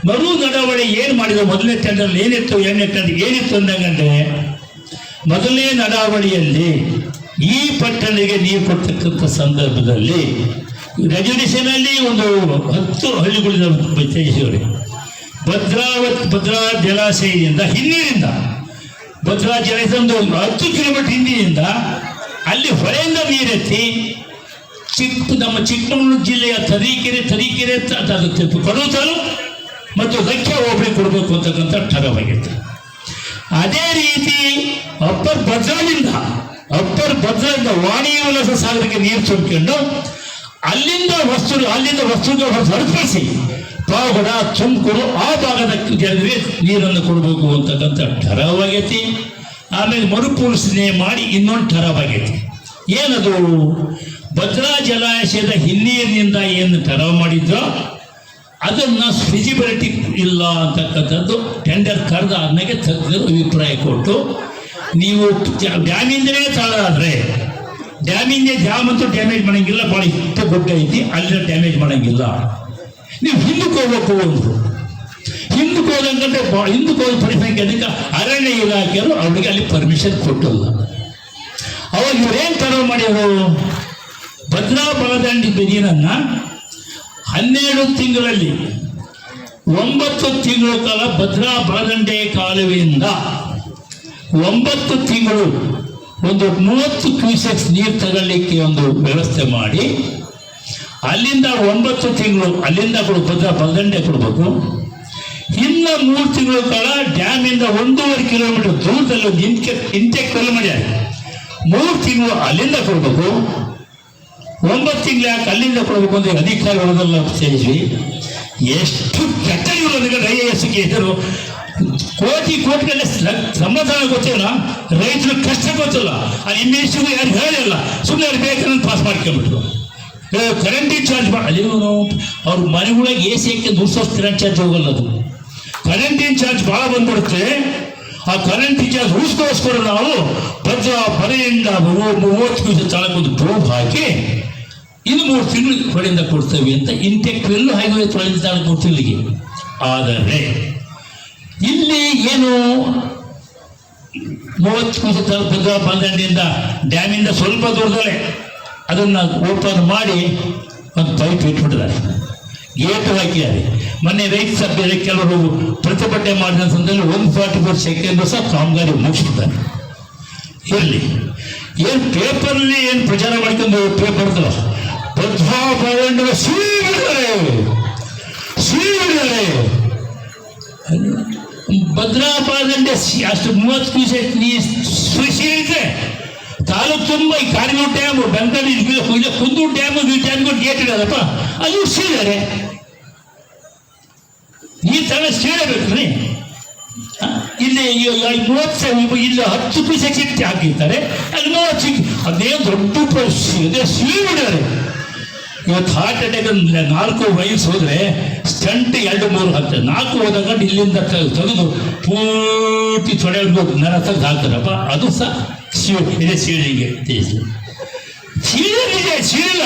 ಮರು ನಡವಳಿ ಏನು ಮಾಡಿದ್ರು? ಮೊದಲನೇ ಟೆಂಡರ್ ಏನಿತ್ತು? ಎರಡನೇ ಟೆಂಡರ್ ಏನಿತ್ತು ಅಂದಂಗಂದ್ರೆ, ಮೊದಲನೇ ನಡಾವಳಿಯಲ್ಲಿ ಈ ಪಟ್ಟಣಿಗೆ ನೀರು ಕೊಡ್ತಕ್ಕಂಥ ಸಂದರ್ಭದಲ್ಲಿ ರೆಜಲ್ಯೂಷನಲ್ಲಿ ಒಂದು ಹತ್ತು ಹಳ್ಳಿಗಳಿಂದ ಪರಿಚಯಿಸಿವ್ರಿ ಭದ್ರಾವತ್, ಭದ್ರಾ ಜಲಾಶಯದಿಂದ ಹಿಂದಿನಿಂದ ಭದ್ರಾ ಜಲಾಶಯ ಒಂದು ಹತ್ತು ಕಿಲೋಮೀಟರ್ ಹಿಂದಿನಿಂದ ಅಲ್ಲಿ ಹೊರೆಯಿಂದ ನೀರೆತ್ತಿ ಚಿಕ್ಕ, ನಮ್ಮ ಚಿಕ್ಕಮಗಳೂರು ಜಿಲ್ಲೆಯ ತರೀಕೆರೆ ತರೀಕೆರೆ ತ- ತ- ತ- ಕಡೂರು ತಾಲೂಕು ಮತ್ತು ಲಕ್ಷ ಹೋಬಳಿ ಕೊಡಬೇಕು ಅಂತಕ್ಕಂಥ ಠರವಾಗಿತ್ತು ಅದೇ ರೀತಿ ಅಪ್ಪರ್ ಭದ್ರಾದಿಂದ ಅಪ್ಪರ್ ಭದ್ರಾದಿಂದ ವಾಣಿ ವಲಸ ಸಾಗರಕ್ಕೆ ನೀರು ತುಂಬಿಕೊಂಡು ಅಲ್ಲಿಂದ ವಸ್ತು ಅಲ್ಲಿಂದ ವಸ್ತುಗಳ ಹೊರತುಪಡಿಸಿ ಪಾವಗಡ, ತುಮಕೂರು ಆ ಭಾಗದ ಜನರಿಗೆ ನೀರನ್ನು ಕೊಡಬೇಕು ಅಂತಕ್ಕಂಥ ಠರವಾಗೈತಿ ಆಮೇಲೆ ಮರುಪರಿಶೀಲನೆ ಮಾಡಿ ಇನ್ನೊಂದು ಠರವಾಗೈತಿ ಏನದು? ಭದ್ರಾ ಜಲಾಶಯದ ಹಿನ್ನೀರಿನಿಂದ ಏನು ತೆರವು ಮಾಡಿದ್ರೋ, ಅದನ್ನ ಫಿಜಿಬಿಲಿಟಿ ಇಲ್ಲ ಅಂತಕ್ಕಂಥದ್ದು ಟೆಂಡರ್ ಕರೆದ ಆದ್ಮೇಲೆ ತಜ್ಞರು ಅಭಿಪ್ರಾಯ ಕೊಟ್ಟು, ನೀವು ಡ್ಯಾಮಿಂದನೇ ತಾಳಾದ್ರೆ ಡ್ಯಾಮಿಂದ ಡ್ಯಾಮ್ ಅಂತೂ ಡ್ಯಾಮೇಜ್ ಮಾಡೋಂಗಿಲ್ಲ ಭಾಳ ಇಷ್ಟ ಗುಡ್ಡ ಐತಿ, ಅಲ್ಲಿನ ಡ್ಯಾಮೇಜ್ ಮಾಡೋಂಗಿಲ್ಲ. ನೀವು ಹಿಂದಕ್ಕೆ ಹೋಗ್ಬೇಕು ಅಂದ್ರು. ಹಿಂದಕ್ಕೆ ಹೋದಂಗಂದ್ರೆ ಹಿಂದಕ್ಕೆ ಹೋದ ಪರಿಸಂಖ್ಯೆ ಅದಕ್ಕೆ ಅರಣ್ಯ ಇಲಾಖೆಯವರು ಅವ್ರಿಗೆ ಅಲ್ಲಿ ಪರ್ಮಿಷನ್ ಕೊಟ್ಟಲ್ಲ. ಅವಾಗ ಇವ್ರೇನ್ ತರವು ಮಾಡ್ಯಾರು ಭದ್ರಾ ಬಲದಂಡಿ ನೀರನ್ನ ಹನ್ನೆರಡು ತಿಂಗಳಲ್ಲಿ ಒಂಬತ್ತು ತಿಂಗಳ ಕಾಲ ಭದ್ರಾ ಬಲದಂಡೆ ಕಾಲುವೆಯಿಂದ ಒಂಬತ್ತು ತಿಂಗಳು ಒಂದು ಮೂವತ್ತು ಕ್ಯೂಸೆಕ್ಸ್ ನೀರು ತಗೊಳ್ಳಿಕ್ಕೆ ಒಂದು ವ್ಯವಸ್ಥೆ ಮಾಡಿ, ಅಲ್ಲಿಂದ ಒಂಬತ್ತು ತಿಂಗಳು ಅಲ್ಲಿಂದ ಕೊಡು ಭದ್ರಾ ಬಲದಂಡೆ ಕೊಡಬೇಕು. ಇನ್ನು ಮೂರು ತಿಂಗಳ ಕಾಲ ಡ್ಯಾಮಿಂದ ಒಂದೂವರೆ ಕಿಲೋಮೀಟರ್ ದೂರದಲ್ಲಿ ಇಂಟೆಕ್ ಕಲ್ಲು ಮಾಡ್ಯಾರ. ಮೂರು ತಿಂಗಳು ಅಲ್ಲಿಂದ ಕೊಡಬೇಕು. ಒಂಬತ್ತು ತಿಂಗಳು ಯಾಕೆ ಅಲ್ಲಿಂದ ಕೊಡಬೇಕು ಅಂತ ಅಧಿಕಾರಿಗಳನ್ನೆಲ್ಲ ಸೇರಿಸಿ ಎಷ್ಟು ಕೆಟ್ಟ ಇವರು ಐ ಎ ಎಸ್ ಹೆಸರು ಕೋಟಿ ಕೋಟಿಗೆಲ್ಲ ಸಮಾಧಾನ ಗೊತ್ತಿಲ್ಲ, ರೈತರು ಕಷ್ಟ ಗೊತ್ತಿಲ್ಲ. ಆ ಇಂಗ್ಲೀಷಿಗೂ ಯಾರು ಹೇಳಿಲ್ಲ ಸುಮ್ಮನೆ ಅವ್ರು ಬೇಕಂತ ಪಾಸ್ ಮಾಡ್ಕೊಂಡ್ಬಿಟ್ರು. ಕರೆಂಟ್ ಚಾರ್ಜ್ ಮಾಡಿ ಅವ್ರ ಮನೆಗಳಿಗೆ ಎ ಸಿ ಹಾಕಿ ಸಾವಿರ ಕರೆಂಟ್ ಚಾರ್ಜ್ ಹೋಗಲ್ಲ ಅದು. ಕರೆಂಟಿನ ಚಾರ್ಜ್ ಭಾಳ ಬಂದ್ಬಿಡುತ್ತೆ, ಆ ಕರೆಂಟ್ ಚಾರ್ಜ್ ಉಳಿಸ್ಕೋಸ್ಕರ ನಾವು ಪ್ರಜಾ ಬರೆಯಿಂದ ಮೂವತ್ತು ದಿವಸ ತಾಳಕ್ಕೊಂದು ಪ್ರೋಬ್ ಹಾಕಿ ಇನ್ನು ಮೂರು ತಿಂಗಳು ಹೊಳೆಯಿಂದ ಕೊಡ್ತೇವೆ ಅಂತ ಇಂಟೆಕ್ ಎಲ್ಲೂ ಹಾಗೆ ತೊಳೆದಿದ್ದಾಳೆ ಮೂರು ತಿಂಗಳಿಗೆ. ಆದರೆ, ಇಲ್ಲಿ ಏನು ಮೂವತ್ತು ಭದ್ರ ಬಂದಂಡಿಯಿಂದ ಡ್ಯಾಮಿಂದ ಸ್ವಲ್ಪ ದೂರದಲ್ಲೇ ಅದನ್ನು ಓಪನ್ ಮಾಡಿ ಒಂದು ಪೈಪ್ ಇಟ್ಬಿಟ್ಟಿದ್ದಾರೆ. ಗೇಟ್ ಹಾಕಿದ್ದಾರೆ. ಮೊನ್ನೆ ರೈತ ಸಭೆಯಲ್ಲಿ ಕೆಲವರು ಪ್ರತಿಭಟನೆ ಮಾಡಿದ ಸಂದರ್ಭದಲ್ಲಿ ಒನ್ ಫಾರ್ಟಿ ಫೋರ್ ಸೆಕೆಂಡ್ ಸಹ ಕಾಮಗಾರಿ ಮುಗಿಸಿದ್ದಾರೆ ಇರಲಿ. ಏನು ಪೇಪರಲ್ಲಿ ಏನು ಪ್ರಚಾರ ಮಾಡ್ಕೊಂಡು ಪೇಪರ್ ಭದ್ರಾ ಶ್ರೀಗಳೇ ಬಿಡ್ತಾರೆ ಭದ್ರಾ ಅಷ್ಟು ಮೂವತ್ತು ಕ್ಯೂಸೆಕ್ ನೀ ಸೇರಿದ್ರೆ ತಾಲೂಕು ತುಂಬ ಈ ಕಾರಿನೂರು ಡ್ಯಾಮು ಬೆಂಗಳೂರು ಇಲ್ಲ ಕುಂದೂರು ಡ್ಯಾಮು, ಈ ಡ್ಯಾಮ್ಗೂ ಗೇಟ್ ಇಡೋದಪ್ಪ. ಅದು ಸೀಳಾರೆ ಈ ಥರ ಸೀಳಬೇಕ್ರಿ? ಇಲ್ಲಿ ಮೂವತ್ತು ಇಲ್ಲಿ ಹತ್ತು ಪೈಸೆ ಚಿಟ್ಟಿ ಹಾಕಿರ್ತಾರೆ. ಅಲ್ಲಿ ಮೂವತ್ತು ಅದೇ ದೊಡ್ಡ ಪ್ರಶ್ನೆ ಅದೇ ಸೀಳಿದ್ದಾರೆ ಇವತ್ತು ಹಾರ್ಟ್ ಅಟ್ಯಾಕ್ ನಾಲ್ಕು ವಯಸ್ಸು ಹೋದ್ರೆ ಸ್ಟಂಟ್ ಎರಡು ಮೂರು ಹಾಕ್ತಾರೆ ನಾಲ್ಕು ಹೋದಾಗ ಇಲ್ಲಿಂದ ತೆಗೆದು ಪೂರ್ತಿ ತೊಡೆ ನರ ತೆಗೆದು ಹಾಕ್ತಾರಪ್ಪ. ಅದು ಸಹ ಶಿವ ಇದೆ ಸೀಳಿಗೆ ಸೀಳಿದೆ ಸೀಳಿಲ್ಲ.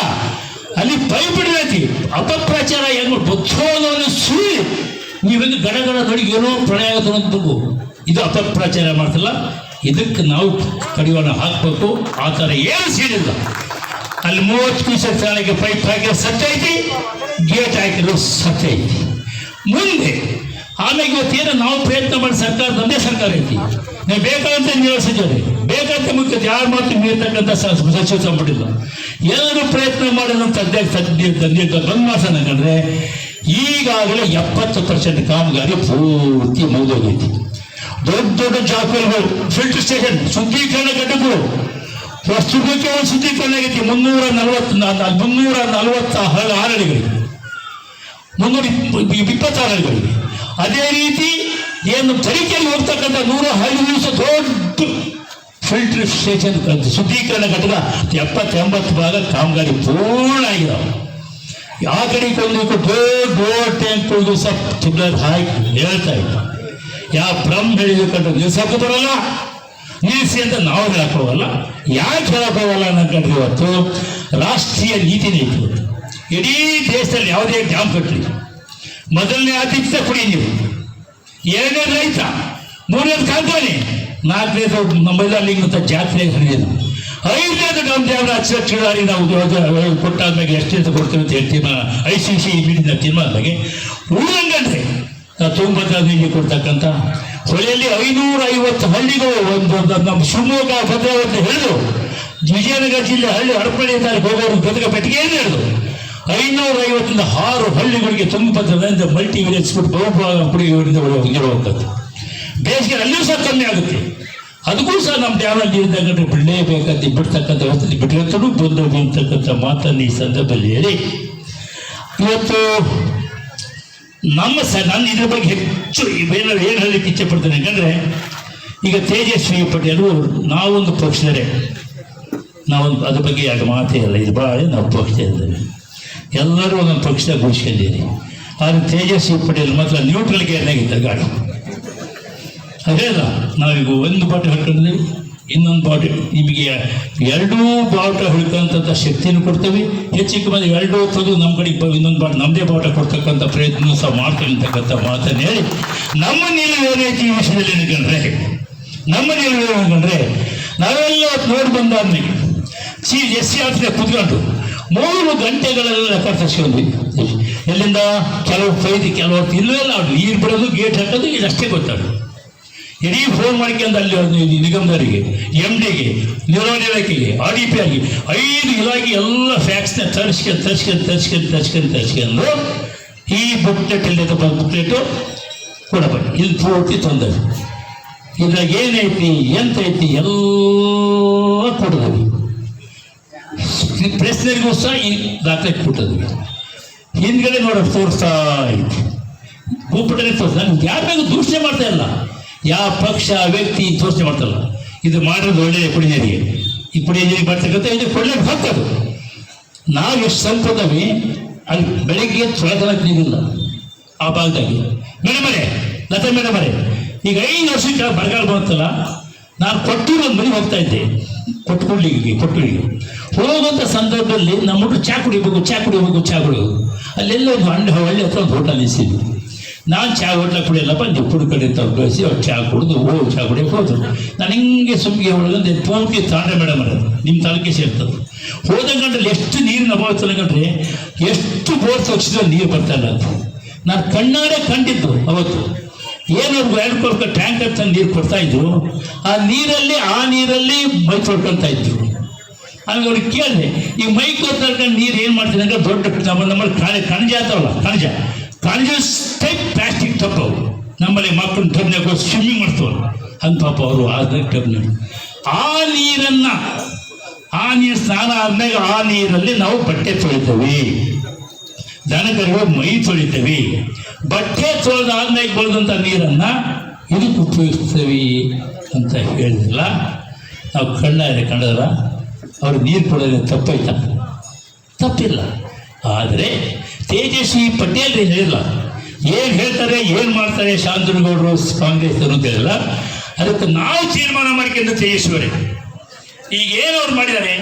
ಅಲ್ಲಿ ಪೈಪ್ ಹಿಡಿದೈತಿ ಅಪಪ್ರಚಾರ ಹೆಂಗ್ ಬಚ್ಚೋದವನು ಸುಳಿ. ನೀವೆಂದು ಗಡ ಗಡ ನೋಡಿ ಏನೋ ಪ್ರಳಯ ಆಗುತ್ತೆ ಇದು ಅಪಪ್ರಚಾರ ಮಾಡ್ತಲ್ಲ. ಇದಕ್ಕೆ ನಾವು ಕಡಿವಾಣ ಹಾಕಬೇಕು. ಆ ಥರ ಏನು ಸೀಳಿಲ್ಲ. ಅಲ್ಲಿ ಮೂವತ್ತು ನಿಮಿಷ ಸಾಲಿಗೆ ಪೈಪ್ ಹಾಕಿರೋ ಸತ್ಯ ಐತಿ ಗೇಟ್ ಹಾಕಿರೋ ಸತ್ಯ ಐತಿ. ಮುಂದೆ, ಆಮೇಲೆ ಇವತ್ತೇನು ನಾವು ಪ್ರಯತ್ನ ಮಾಡಿ ಸರ್ಕಾರ, ನಮ್ಮದೇ ಸರ್ಕಾರ ಐತಿ. ನೀವು ಬೇಕಾದಂತ ನೀವು ಬೇಕಂತ ಮುಖ್ಯ ಯಾರ ಮಾತು ಮೀರ್ತಕ್ಕಂಥ ಸಚಿವ ಸಂಪುಟಿಲ್ಲ ಎಲ್ಲರೂ ಪ್ರಯತ್ನ ಅಧ್ಯಕ್ಷ ತಂದೆ ಮಾಡ್ಸೋಣ ಕಂಡ್ರೆ ಈಗಾಗಲೇ ಎಪ್ಪತ್ತು ಪರ್ಸೆಂಟ್ ಕಾಮಗಾರಿ ಪೂರ್ತಿ ಮುಗಿದೋಗೈತಿ. ದೊಡ್ಡ ದೊಡ್ಡ ಜಾಕಲ್ಗಳು ಫಿಲ್ಟರ್ ಸ್ಟೇಷನ್ ಶುದ್ಧೀಕರಣ ಘಟಕಗಳು ಪ್ರಸ್ತುತಕ್ಕೆ ಒಂದು ಶುದ್ಧೀಕರಣ ಆಗೈತಿ ಮುನ್ನೂರ ನಲವತ್ತು ಮುನ್ನೂರ ನಲವತ್ತ ಹಳ್ಳಿಗಳಿಗೆ ಮುನ್ನೂರ ಇಪ್- ಇಪ್ಪತ್ತಾರು ಹಳ್ಳಿಗಳಿಗೆ ಅದೇ ರೀತಿ ಏನು ತನಿಖೆಯಲ್ಲಿ ಹೋಗ್ತಕ್ಕಂಥ ನೂರ ಸಹ ದೊಡ್ಡ ಫಿಲ್ಟರ್ ಸ್ಟೇಷನ್ ಶುದ್ಧೀಕರಣ ಘಟಕ ಎಪ್ಪತ್ತು ಎಂಬತ್ತು ಭಾಗ ಕಾಮಗಾರಿ ಪೂರ್ಣ ಆಗಿದಾವೆ ಯಾವ ಕಡೆಗೆ ಒಂದು ದೊಡ್ಡ ದೊಡ್ಡ ಟ್ಯಾಂಕ್ಗಳು ಸಹ ಚಿಲ್ಲರ್ ಹಾಕಿ ಹೇಳ್ತಾ ಇದ್ದ ಯಾವ ಬ್ರಹ್ಮ ಹೇಳಿದ ಕಂಡ್ರೆ ನಿಲ್ಸಕ್ಕೂ ಬರಲ್ಲ. ನಿಲ್ಲಿಸಿ ಅಂತ ನಾವು ಹೇಳಕ್ ಯಾಕೆ ಹೇಳಕ್ ಹೋಗಲ್ಲ ಇವತ್ತು? ರಾಷ್ಟ್ರೀಯ ನೀತಿ ನೀತಿ. ಇಡೀ ದೇಶದಲ್ಲಿ ಯಾವುದೇ ಡ್ಯಾಮ್ ಕಟ್ಟಲಿ ಮೊದಲನೇ ಆತಿಥ್ಯ ಕುಡಿ ನೀವು. ಎರಡನೇ ರೈತ, ಮೂರನೇದು ಕಾಂತಾನೆ ನಾಲ್ಕನೇದು ನಮ್ಮಲ್ಲಿ ಅಂತ ಜಾತ್ರೆ ಹರಿಯೋದು ಐದನೇದು ನಮ್ಮ ದೇವರ ಅಚ್ಚುಕಟ್ಟಾಗಿ ನಾವು ಕೊಟ್ಟಾದ ಕೊಟ್ಟಾದ್ಮೇಲೆ ಎಷ್ಟು ಕೊಡ್ತೇವೆ ಅಂತ ಹೇಳ್ತೀವಿ. ಐ ಸಿ ಸಿ ಮೀಟಿಂಗ್ ತೀರ್ಮಾನದಾಗೆ ಉಳಿದಂಗಂದ್ರೆ ನಾವು ತುಂಬ ಕೊಡ್ತಕ್ಕಂಥ ಹೊಳೆಯಲ್ಲಿ ಐನೂರ ಐವತ್ತು ಹಳ್ಳಿಗಳು ಒಂದು ನಮ್ಮ ಶಿವಮೊಗ್ಗ ಭದ್ರಾವತಿ ಹಿಡಿದು ವಿಜಯನಗರ ಜಿಲ್ಲೆ ಹಳ್ಳಿ ಹಡಪಳ್ಳಿ ತಾಲೂಕು ಹೋಗೋರು ಗದಗ ಬೆಟ್ಟಿಗೆಯಲ್ಲಿ ಹಿಡಿದು ಐನೂರ ಐವತ್ತರಿಂದ ಆರು ಹಳ್ಳಿಗಳಿಗೆ ತುಂಬಿದ್ರೆ ಮಲ್ಟಿ ವಿಲೇಜ್ ಫುಡ್ ಪುಡಿ ಇರುವಂಥದ್ದು ಬೇಸಿಗೆ ಅಲ್ಲಿಯೂ ಸಹ ಕಮ್ಮಿ ಆಗುತ್ತೆ. ಅದಕ್ಕೂ ಸಹ ನಮ್ಮ ಡ್ಯಾಮಲ್ಲಿ ಇದ್ದಾಗ ಬಿಡಲೇಬೇಕಂತ ಬಿಡ್ತಕ್ಕಂಥ ವ್ಯವಸ್ಥೆ ಬಿಟ್ಟಿರುತ್ತಲೂ ಬಂದು ಅಂತಕ್ಕಂಥ ಮಾತನ್ನು ಈ ಸಂದರ್ಭದಲ್ಲಿ ಹೇಳಿ. ಇವತ್ತು ನಮ್ಮ ಸ ನಾನು ಇದ್ರ ಬಗ್ಗೆ ಹೆಚ್ಚು ಏನು ಏನು ಹೇಳಲಿಕ್ಕೆ ಇಚ್ಛೆ ಪಡ್ತೇನೆ ಯಾಕಂದ್ರೆ, ಈಗ ತೇಜಸ್ವಿ ಪಟೇಲು ನಾವೊಂದು ಪಕ್ಷದರೆ ನಾವೊಂದು, ಅದ್ರ ಬಗ್ಗೆ ಯಾಕೆ ಮಾತೇ ಇಲ್ಲ, ಇದು ಭಾಳ ನಾವು ಪಕ್ಷದಲ್ಲಿ ಎಲ್ಲರೂ ಒಂದೊಂದು ಪಕ್ಷದಾಗ ಘೋಷಿಸಿದ್ದೀರಿ ಆದರೆ ತೇಜಸ್ವಿ ಪಟೇಲ್ ಮಾತ್ರ ನ್ಯೂಟ್ರಲ್ ಗೇರ್ನಾಗಿದ್ದ ಗಾಡಿ. ಅದೇ ಅಲ್ಲ, ನಾವೀಗ ಒಂದು ಬಾಟ ಹಿಡ್ಕೊಂಡಿದ್ದೀವಿ ಇನ್ನೊಂದು ಬಾಟ, ನಿಮಗೆ ಎರಡೂ ಬಾಟ ಹುಡುಕಂತ ಶಕ್ತಿಯನ್ನು ಕೊಡ್ತೇವೆ. ಹೆಚ್ಚಿಗೆ ಬಂದು ಎರಡೂ ತೆಗೆದು ನಮ್ಮ ಕಡೆ ಇನ್ನೊಂದು ಬಾಟ ನಮ್ಮದೇ ಬಾಟ ಕೊಡ್ತಕ್ಕಂಥ ಪ್ರಯತ್ನ ಸಹ ಮಾಡ್ತೇವೆ ಅಂತಕ್ಕಂಥ ಮಾತನ್ನು ಹೇಳಿ. ನಮ್ಮ ನಿಲುವೇನೈತಿ ಈ ವಿಷಯದಲ್ಲಿ ಅನ್ಕೊಂಡ್ರೆ ನಮ್ಮ ನಿಲುವು ನಾವೆಲ್ಲ ನೋಡಿ ಬಂದಾದ್ಮೇಲೆ ಸಿ ಎಸ್ ಸಿ ಆಫೀಸ್ ಕುತ್ಕೊಂಡು ಮೂರು ಗಂಟೆಗಳೆಲ್ಲ ಕರ್ತರಿಸ್ಕೊಂಡ್ವಿ ಎಲ್ಲಿಂದ? ಕೆಲವು ಫೈದಿ ಕೆಲವು ಅವ್ರು ನೀರು ಬಿಡೋದು, ಗೇಟ್ ಹಾಕೋದು ಇದಷ್ಟೇ ಗೊತ್ತಾಗ ಇಡೀ ಫೋನ್ ಮಾಡ್ಕೊಂಡು ಅಲ್ಲಿ ನಿಗಮದವರಿಗೆ ಎಂ ಡಿಗೆ ನಿರ್ವಹಣೆ ಇಲಾಖೆಗೆ ಆರ್ ಡಿ ಪಿ ಆಗಿ, ಐದು ಇಲಾಖೆ ಎಲ್ಲ ಫ್ಯಾಕ್ಸ್ನ ತರಿಸ್ಕೊಂಡು ತರಿಸ್ಕೊಂಡು ತರಿಸ್ಕೊಂಡು ತರಿಸ್ಕೊಂಡು ತರಿಸ್ಕೊಂಡು ಈ ಬುಕ್ಲೆಟ್ ಬುಕ್ ಬುಕ್ಲೆಟು ಕೊಡಬೇಡಿ ಇದು ಪೂರ್ತಿ ತೊಂದರೆ. ಇದ್ರಾಗ ಏನೈತಿ, ಎಂತೈತಿ, ಎಲ್ಲ ಕೊಡೋದು. ಪ್ರೆಸ್ನರಿಗೂ ಸಹ ಈ ದಾಖಲೆ ಕೊಟ್ಟದ್ವಿ ಹಿಂದ್ಗಡೆ ನೋಡೋದು ತೋರಿಸ್ತಾ ಇತ್ತು ಭೂಪಟನೆ ತೋರಿಸ್ತಾ ನಾನು ಯಾರ ದೂಷಣೆ ಮಾಡ್ತಾ ಇಲ್ಲ. ಯಾವ ಪಕ್ಷ ವ್ಯಕ್ತಿ ತೋರಿಸಿ ಮಾಡ್ತಾರಲ್ಲ ಇದು ಮಾಡಿರೋದು ಒಳ್ಳೆಯ ಪುಡಿಯರಿಗೆ ಈ ಪುಡಿಯರಿಗೆ ಬರ್ತಕ್ಕಂಥ ಇದು ಒಳ್ಳೆ ಅದು. ನಾವು ಎಷ್ಟು ಸಂಪದವಿ ಅಲ್ಲಿ ಬೆಳಗ್ಗೆ ತೊಳೆದಕ್ಕೆ ನೀರಿಲ್ಲ ಆ ಭಾಗದಲ್ಲಿ. ಮೇಡಮರೆ ಲತ ಲತಾ ಮೇಡಮ್ ಅವರೇ, ಈಗ ಐದು ವರ್ಷಕ್ಕೆ ಬರಗಾಲ ಬರುತ್ತಲ್ಲ ನಾನು ಕೊಟ್ಟೂರು ಒಂದು ಮನೆಗೆ ಹೋಗ್ತಾ ಇದ್ದೆ. ಕೊಟ್ಟುಕೊಳ್ಳಿಗೆ ಕೊಟ್ಟೂರಿಗೆ ಹೋಗುವಂಥ ಸಂದರ್ಭದಲ್ಲಿ ನಮ್ಮ ಹುಡುಗರು ಚಾ ಕುಡಿಬೇಕು ಚಾ ಕುಡಿಬೇಕು ಚಾ ಕುಡಿಬೇಕು. ಅಲ್ಲೆಲ್ಲ ಒಂದು ಹಣ್ಣು, ಒಳ್ಳೆ ಹತ್ರ ಒಂದು ಹೋಟೆಲ್ ನಿಲ್ಸಿದ್ವಿ ನಾನು ಚಹಾ ಹೋಟ್ಲ ಕುಡಿಯಲ್ಲಪ್ಪ ನೀವು ಕುಡ್ಕೊಂಡು ಕಡೆ ತಗೊಂಡು ಕಳಿಸಿ ಅವ್ರು ಚಹಾ ಕುಡಿದು, ಓ, ಚಾ ಕುಡಿಯೋಕೆ ಹೋದ್ರು. ನಾನು ಹಿಂಗೆ ಸುಮ್ಮಿಗೆ ಒಳಗಂದ್ರೆ ಪೂರ್ತಿ ತಾಂಡ್ರೆ ಮೇಡಮ್ ಅದು ನಿಮ್ಮ ತಾಲೂಕಿಗೆ ಸೇರ್ತದೆ ಹೋದ ಗಂಟಲ್ಲಿ ಎಷ್ಟು ನೀರಿನ ಅಭಾವ ತಲೆಗಂಡ್ರೆ ಎಷ್ಟು ಬೋರ್ ತೋರಿಸಿದ್ರೆ ನೀರು ಬರ್ತಾ ಇಲ್ಲ ಅಂತ. ನಾನು ಕಣ್ಣಾರೆ ಕಂಡಿದ್ದು ಅವತ್ತು. ಏನು ಎರಡು ಕೊರ್ಕ ಟ್ಯಾಂಕರ್ ತಂದು ನೀರು ಕೊಡ್ತಾ ಇದ್ರು, ಆ ನೀರಲ್ಲಿ ಆ ನೀರಲ್ಲಿ ಮೈ ತೊಳ್ಕೊಳ್ತಾ ಇದ್ರು. ಆಮೇಲೆ ಅವ್ರಿಗೆ ಕೇಳಿದೆ, ಈ ಮೈ ಕೊಡ್ಕೊಂಡು ನೀರು ಏನು ಮಾಡ್ತೀನಿ ಅಂದ್ರೆ ದೊಡ್ಡ ನಮ್ಮ ನಮ್ಮಲ್ಲಿ ಕಣ ಕಣಜ ಆಗ್ತಾವಲ್ಲ ಕಣಜ ಕಣಜ ಟೈಪ್ ಪ್ಲಾಸ್ಟಿಕ್ ಟಪ್ ಅವು ನಮ್ಮಲ್ಲಿ ಮಕ್ಕಳು ಟಬ್ನಾಗ ಸ್ವಿಮ್ಮಿಂಗ್ ಮಾಡ್ತವ್ರು. ಅಂತ ಪಾಪ ಅವರು ಆ ಟಬ್ನ ಆ ನೀರನ್ನ, ಆ ನೀರು ಸ್ನಾನ ಆದ್ಮೇಲೆ ಆ ನೀರಲ್ಲಿ ನಾವು ಬಟ್ಟೆ ತೊಳಿತೇವೆ. ದನಕರಿಗೆ ಮೈ ತೊಳಿತೇವೆ. ಬಟ್ಟೆ ತೊಳೆದಾದ್ಮೇಲೆ ಬಳಿದಂಥ ನೀರನ್ನ ಇದಕ್ಕೆ ಉಪಯೋಗಿಸ್ತೇವೆ ಅಂತ ಹೇಳಿದಿಲ್ಲ ನಾವು ಕಣ್ಣಾರೆ ಕಂಡದ್ರ ಅವ್ರು ನೀರು ಕೊಡೋದು ತಪ್ಪಾಯ್ತಾ? ತಪ್ಪಿಲ್ಲ. ಆದರೆ ತೇಜಸ್ವಿ ಪಟೇಲ್ ಹೇಳಿಲ್ಲ ಏನು ಹೇಳ್ತಾರೆ, ಏನು ಮಾಡ್ತಾರೆ ಶಾಂತನಗೌಡರು ಕಾಂಗ್ರೆಸ್ ಅಂತ ಹೇಳಿಲ್ಲ ಅದಕ್ಕೆ ನಾವು ತೀರ್ಮಾನ ಮಾಡಿಕೊಂಡು ತೇಜಸ್ವಿ ಈಗ ಏನು ಅವ್ರು ಮಾಡಿದ್ದಾರೆ?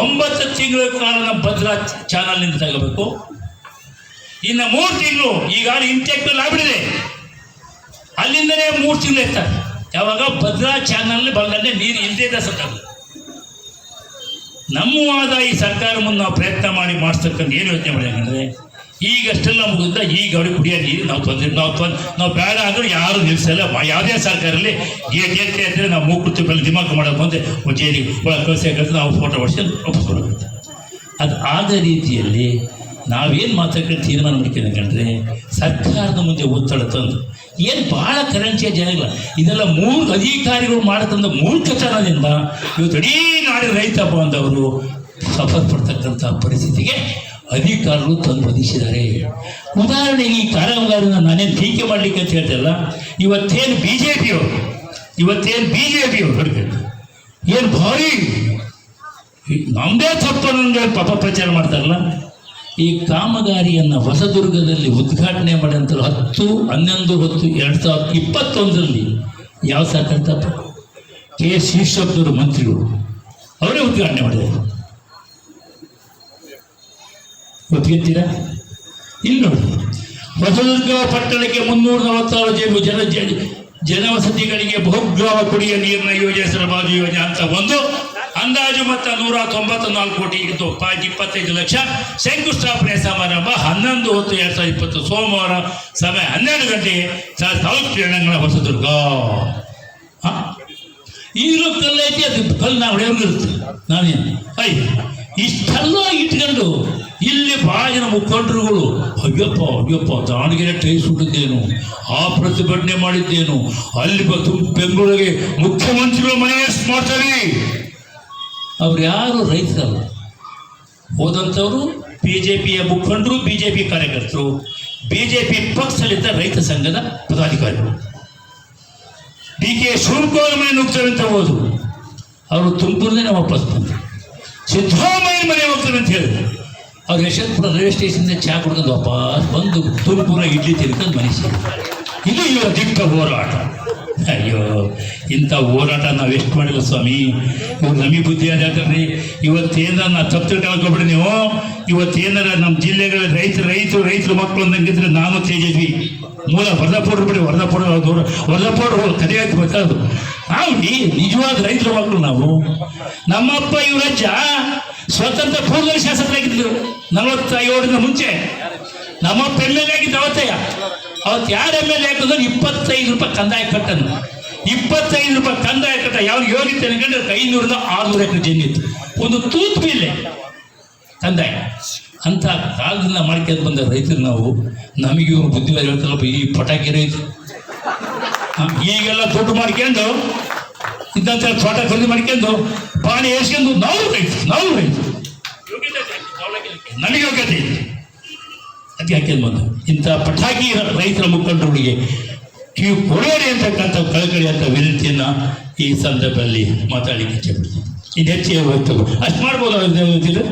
ಒಂಬತ್ತು ತಿಂಗಳ ನಮ್ಮ ಭದ್ರಾ ಚಾನಲ್ನಿಂದ ತಗೋಬೇಕು. ಇನ್ನು ಮೂರು ತಿಂಗಳು ಈಗ ಇಂಟೆಕ್ಟಲ್ಲಿ ಆಗ್ಬಿಟ್ಟಿದೆ. ಅಲ್ಲಿಂದಲೇ ಮೂರು ತಿಂಗಳು ಇರ್ತಾರೆ. ಯಾವಾಗ? ಭದ್ರಾ ಚಾನಲ್ ಬಂದಲ್ಲೇ ನೀರು ಇಲ್ಲದೇ ಇದ್ದ ಸರ್ಕಾರ ನಮ್ಮವಾದ ಈ ಸರ್ಕಾರ ಮುಂದೆ ನಾವು ಪ್ರಯತ್ನ ಮಾಡಿ ಮಾಡಿಸ್ತಕ್ಕಂಥ ಏನು ಯೋಚನೆ ಮಾಡಿ ಈಗ ಅಷ್ಟೆಲ್ಲ ಮುಗಿದ ಈಗ ಅವ್ರಿಗೆ ಕುಡಿಯೋ ನೀರು ನಾವು ತೊಂದರೆ, ನಾವು ತೊಂದ್, ನಾವು ಬೇಡ ಅಂದ್ರೆ ಯಾರು ನಿಲ್ಲಿಸಲ್ಲ ಯಾವುದೇ ಸರ್ಕಾರದಲ್ಲಿ ಗೇಟ್ ಗೇಟ್ ಅಂದರೆ ನಾವು ಮೂಕು ಮೇಲೆ ದಿಮಾಕು ಮಾಡೋಕೆ ಬಂದೆ ಜೈಲಿಗೆ ಒಳಗೆ ಕಳಿಸಿ ನಾವು ಫೋಟೋ ಹೊಡಿಸಿ ವಾಪಸ್ ಅದು ಆದ ರೀತಿಯಲ್ಲಿ ನಾವೇನು ಮಾತಾಡ್ಕೊಂಡು ತೀರ್ಮಾನ ಮಾಡ್ಕೊಂಡ್ರೆ ಸರ್ಕಾರದ ಮುಂದೆ ಒತ್ತಡ ತಂದು. ಏನು ಭಾಳ ಕರೆನ್ಸಿಯ ಜನಗಳ ಇದೆಲ್ಲ ಮೂರು ಅಧಿಕಾರಿಗಳು ಮಾಡತಂದ ಮೂರ್ಖತನದಿಂದ ಇವತ್ತು ಇಡೀ ನಾಡಿನ ರೈತ ಬಾಂಧವರು ಸಫರ್ ಪಡ್ತಕ್ಕಂಥ ಪರಿಸ್ಥಿತಿಗೆ ಅಧಿಕಾರಿಗಳು ತಂದು ಬಂಧಿಸಿದ್ದಾರೆ ಉದಾಹರಣೆಗೆ ಈ ಕಾರಾಗಾರನ ನಾನೇನು ಟೀಕೆ ಮಾಡಲಿಕ್ಕೆ ಅಂತ ಹೇಳ್ತಿಲ್ಲ ಇವತ್ತೇನು ಬಿ ಜೆ ಪಿಯವರು ಇವತ್ತೇನು ಬಿ ಜೆ ಪಿಯವರು ಹಿಡ್ಕೊಂಡು ಏನು ಭಾರಿ. ನಮ್ಮದೇ ತಪ್ಪು ನನಗೆ ಪಾಪ ಪ್ರಚಾರ ಮಾಡ್ತಾರಲ್ಲ. ಈ ಕಾಮಗಾರಿಯನ್ನು ಹೊಸದುರ್ಗದಲ್ಲಿ ಉದ್ಘಾಟನೆ ಮಾಡಿದಂತ ಹತ್ತು, ಹನ್ನೊಂದು ಹತ್ತು ಎರಡು ಸಾವಿರದ ಇಪ್ಪತ್ತೊಂದರಲ್ಲಿ ಯಾವ ಸರ್ಕಾರ ತಪ್ಪು ಕೆ ಎಸ್ ಈಶ್ವರದವರು ಮಂತ್ರಿಗಳು. ಅವರೇ ಉದ್ಘಾಟನೆ ಮಾಡಿದರು ಗೊತ್ತಿರ್ತೀರಾ ಇಲ್ಲಿ ನೋಡಿ. ಹೊಸದುರ್ಗ ಪಟ್ಟಣಕ್ಕೆ ಮುನ್ನೂರ ನಲವತ್ತಾರು ಜನ ಜನ ಜನ- ಜನವಸತಿಗಳಿಗೆ ಬಹುಗ್ರಾಮ ಕುಡಿಯ ನೀರಿನ ಯೋಜನೆ ಸರಬರಾಜು ಯೋಜನೆ ಅಂತ ಒಂದು. ಅಂದಾಜು ಮೊತ್ತ ನೂರ ತೊಂಬತ್ತ ನಾಲ್ಕು ಕೋಟಿ ಪಾಯಿಂಟ್ ಇಪ್ಪತ್ತೈದು ಲಕ್ಷ. ಶಂಕುಸ್ಥಾಪನೆ ಸಮಾರಂಭ ಹನ್ನೊಂದು ಹೊತ್ತು ಎರಡು ಸಾವಿರದ ಇಪ್ಪತ್ತು ಸೋಮವಾರ ಸಮಯ ಹನ್ನೆರಡು ಗಂಟೆ ಸೌತ್ ಕ್ರೀಡಾಂಗಣ ಹೊಸದುರ್ಗ? ಈಗಲೂ ಕಲ್ಲೈತಿ ಅದು ಕಲ್ಲು ನಾವು ಹೊಡೆಯೋಗಿರುತ್ತೆ ನಾನೇನು ಅಯ್ಯ ಇಷ್ಟೆಲ್ಲ ಇಟ್ಕೊಂಡು ಇಲ್ಲಿ ಭಾಳ ಜನ ಮುಖಂಡರುಗಳು, ಅಯ್ಯಪ್ಪ ಅಯ್ಯಪ್ಪ, ದಾವಣಗೆರೆ ಟೈ ಸುಟ್ಟಿದ್ದೇನು ಆ ಪ್ರತಿಭಟನೆ ಮಾಡಿದ್ದೇನು, ಅಲ್ಲಿ ಬೆಂಗಳೂರಿಗೆ ಮುಖ್ಯಮಂತ್ರಿಗಳು ಮನೆ ಮಾಡ್ತಾರೆ? ಅವ್ರು ಯಾರು ರೈತರಲ್ಲ. ಹೋದಂಥವರು ಬಿ ಜೆ ಪಿಯ ಮುಖಂಡರು ಬಿ ಜೆ ಪಿ ಕಾರ್ಯಕರ್ತರು ಬಿ ಜೆ ಪಿ ಪಕ್ಷದಲ್ಲಿದ್ದ ರೈತ ಸಂಘದ ಪದಾಧಿಕಾರಿಗಳು. ಡಿ ಕೆ ಶಿವಕುಮಾರ್ ಮನೆ ಅಂತ ಹೋದ್ರು ಅವರು ತುಮಕೂರದೇ ವಾಪಸ್ ಬಂದರು ಸಿದ್ದರಾಮಯ್ಯ ಮನೆ ಹೋಗ್ತಾರೆ ಅಂತ ಹೇಳಿದ್ರು. ಅವ್ರು ಯಶವಂತಪುರ ರೈಲ್ವೆ ಸ್ಟೇಷನ್ದ ಚಹಾ ಕುಡ್ಕೊಂಡು ವಾಪಸ್ ಬಂದು ತುಮಕೂರ ಇಡ್ಲಿ ತಿನ್ಕೊಂಡು ಮನೆ ಸೇರಿದ್ದಾರೆ. ಇದು ಇವರ ದಿಟ್ಟ ಹೋರಾಟ. ಅಯ್ಯೋ, ಇಂಥ ಹೋರಾಟ ನಾವು ಎಷ್ಟು ಮಾಡಿಲ್ಲ ಸ್ವಾಮಿ? ಇವ್ರು ನಮಗೆ ಬುದ್ಧಿ ಅದಾಗ್ರಿ ಇವತ್ತೇನಾರ ನಾ ತಪ್ಪು ತಿಳ್ಕೊಳ್ಕೊಬಿಡಿ ನೀವು. ಇವತ್ತೇನಾರ ನಮ್ಮ ಜಿಲ್ಲೆಗಳ ರೈತರು ರೈತರು ರೈತರು ಮಕ್ಕಳು ಅಂದಂಗಿದ್ರೆ ನಾನು ತೇಜಸ್ವಿ. ಮೂಲ ವರದಪೌಡ್ರು ಬಿಡಿ ವರದಪೌಡ್ರು ದೂರ. ವರದಪೌಡ್ರು ಕರೆಯಾಗಿ ಬೇಕಾದ್ರು ನಿ- ನಿಜವಾದ ರೈತರ ಮಕ್ಕಳು ನಾವು. ನಮ್ಮಪ್ಪ ಇವರಜ್ಜ ಸ್ವತಂತ್ರ ಪೂರ್ವ ಶಾಸಕರಾಗಿದ್ದರು ನಲವತ್ತೈದರಿಂದ ಮುಂಚೆ. ನಮ್ಮಪ್ಪ ಎಂ ಎಲ್ ಎ ಆಗಿದ್ದ ಅವತ್ತಯ್ಯ ಅವತ್ತು ಯಾರು ಎಂ ಎಲ್ ಎ ಹಾಕಿದ್ರು ಇಪ್ಪತ್ತೈದು ರೂಪಾಯಿ ಕಂದಾಯ ಕಟ್ಟನು ಇಪ್ಪತ್ತೈದು ರೂಪಾಯಿ ಕಂದಾಯ ಕಟ್ಟ ಯಾವ ಯೋಗಿತೆ ಅನ್ಕೊಂಡ್ರೆ ಐನೂರಿಂದ ಆರ್ನೂರು ಎಕರೆ ಜಮೀನಿತ್ತು ಒಂದು ತೂತ್ ಮೇಲೆ ಕಂದಾಯ. ಅಂತ ಕಾಲದಿಂದ ಮಾಡ್ಕೊಂಡು ಬಂದ ರೈತರು ನಾವು, ನಮಗೆ ಇವರು ಬುದ್ಧಿವಾದ ಹೇಳ್ತಾರಪ್ಪ ಈ ಪಟಾಕಿ ರೈತ ಈಗೆಲ್ಲ ದುಡ್ಡು ಮಾಡ್ಕೊಂಡು ಇದ್ದಂಥ ತೋಟ ಖರೀದಿ ಮಾಡ್ಕೊಂಡು ಪಾಣಿ ಏರ್ಸ್ಕೊಂಡು ನಾವು ರೈತರು ನಾವು ರೈತರು. ನಮಗೆ ಯೋಗ್ಯತೆ ಅದು ಯಾಕೆ ಬಂದು, ಇಂಥ ಪಟಾಕಿ ರೈತರ ಮುಖಂಡರುಗಳಿಗೆ ಕಿವಿ ಕೊಡೋರಿ ಅಂತಕ್ಕಂಥ ಕಳಕಳಿ ಅಂತ ವಿನಂತಿಯನ್ನು ಈ ಸಂದರ್ಭದಲ್ಲಿ ಮಾತಾಡಲಿಕ್ಕೆ ಇಚ್ಛೆ ಇದು ಹೆಚ್ಚಿಗೆ ಅಷ್ಟು ಮಾಡ್ಬೋದು ಅವ್ರಿಗೆ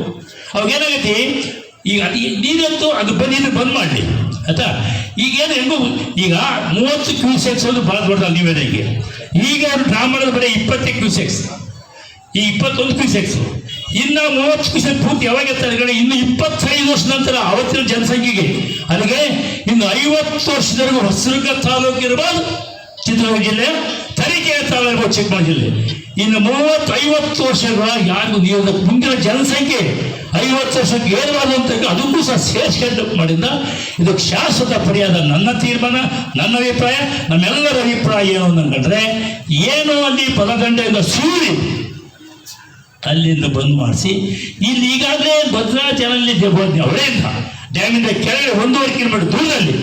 ಅವಾಗೇನಾಗೈತಿ ಈಗ ಅದು ನೀರಂತೂ ಅದು ಬಂದಿದ್ದು ಬಂದ್ ಮಾಡಲಿ. ಆಯ್ತಾ? ಈಗೇನು ಹೆಂಗು, ಈಗ ಮೂವತ್ತು ಕ್ಯೂಸೆಕ್ಸ್ ಒಂದು ಭಾಳ ನೀವು ನೀವೇನಾಗೆ? ಈಗ ಬ್ರಾಹ್ಮಣದ ಬರೀ ಇಪ್ಪತ್ತೇ ಕ್ಯೂಸೆಕ್ಸ್. ಈ ಇಪ್ಪತ್ತೊಂದು ಕ್ಯೂಸೆಕ್ಸ್ ಇನ್ನು ಮೂವತ್ತು ಕ್ಯೂಸೆಕ್ ಪೂರ್ತಿ ಯಾವಾಗ ಎತ್ತಾರೆ ಇನ್ನು ಇಪ್ಪತ್ತೈದು ವರ್ಷ ನಂತರ ಅವತ್ತಿನ ಜನಸಂಖ್ಯೆಗೆ. ಅಲ್ಲಿಗೆ ಇನ್ನು ಐವತ್ತು ವರ್ಷದವರೆಗೂ ಹೊಸದುರ್ಗ ತಾಲೂಕು ಇರಬಹುದು ಚಿತ್ರದುರ್ಗ ಜಿಲ್ಲೆ, ತರೀಕೆರೆ ತಾಲೂಕು ಇರ್ಬೋದು, ಚಿಕ್ಕಮಗಳೂರು ಜಿಲ್ಲೆ. ಇನ್ನು ಮೂವತ್ತೈವತ್ತು ವರ್ಷಗಳ ಯಾರು ನೀರಿನ ಮುಂದಿನ ಜನಸಂಖ್ಯೆ ಐವತ್ತು ವರ್ಷಕ್ಕೆ ಏರಬಾರ್ದು ಅದಕ್ಕೂ ಸಹ ಸೇರಿಸ್ಕೊಂಡು ಮಾಡಿದ ಇದಕ್ಕೆ ಶಾಶ್ವತ ಪಡೆಯಾದ ನನ್ನ ತೀರ್ಮಾನ, ನನ್ನ ಅಭಿಪ್ರಾಯ, ನಮ್ಮೆಲ್ಲರ ಅಭಿಪ್ರಾಯ ಏನು ಅಂತಂದ್ರೆ ಏನು ಅಲ್ಲಿ ಪದದಂಡೆಯಿಂದ ಸೂರಿ ಅಲ್ಲಿಂದ ಬಂದ್ ಮಾಡಿಸಿ, ಇಲ್ಲಿ ಈಗಾಗಲೇ ಭದ್ರಾಚಲಲ್ಲಿ ಹೊಳೆಯಿಂದ ಡ್ಯಾಮಿಂದ ಕೆಳಗೆ ಒಂದೂವರೆ ಕಿಲೋಮೀಟರ್ ದೂರದಲ್ಲಿ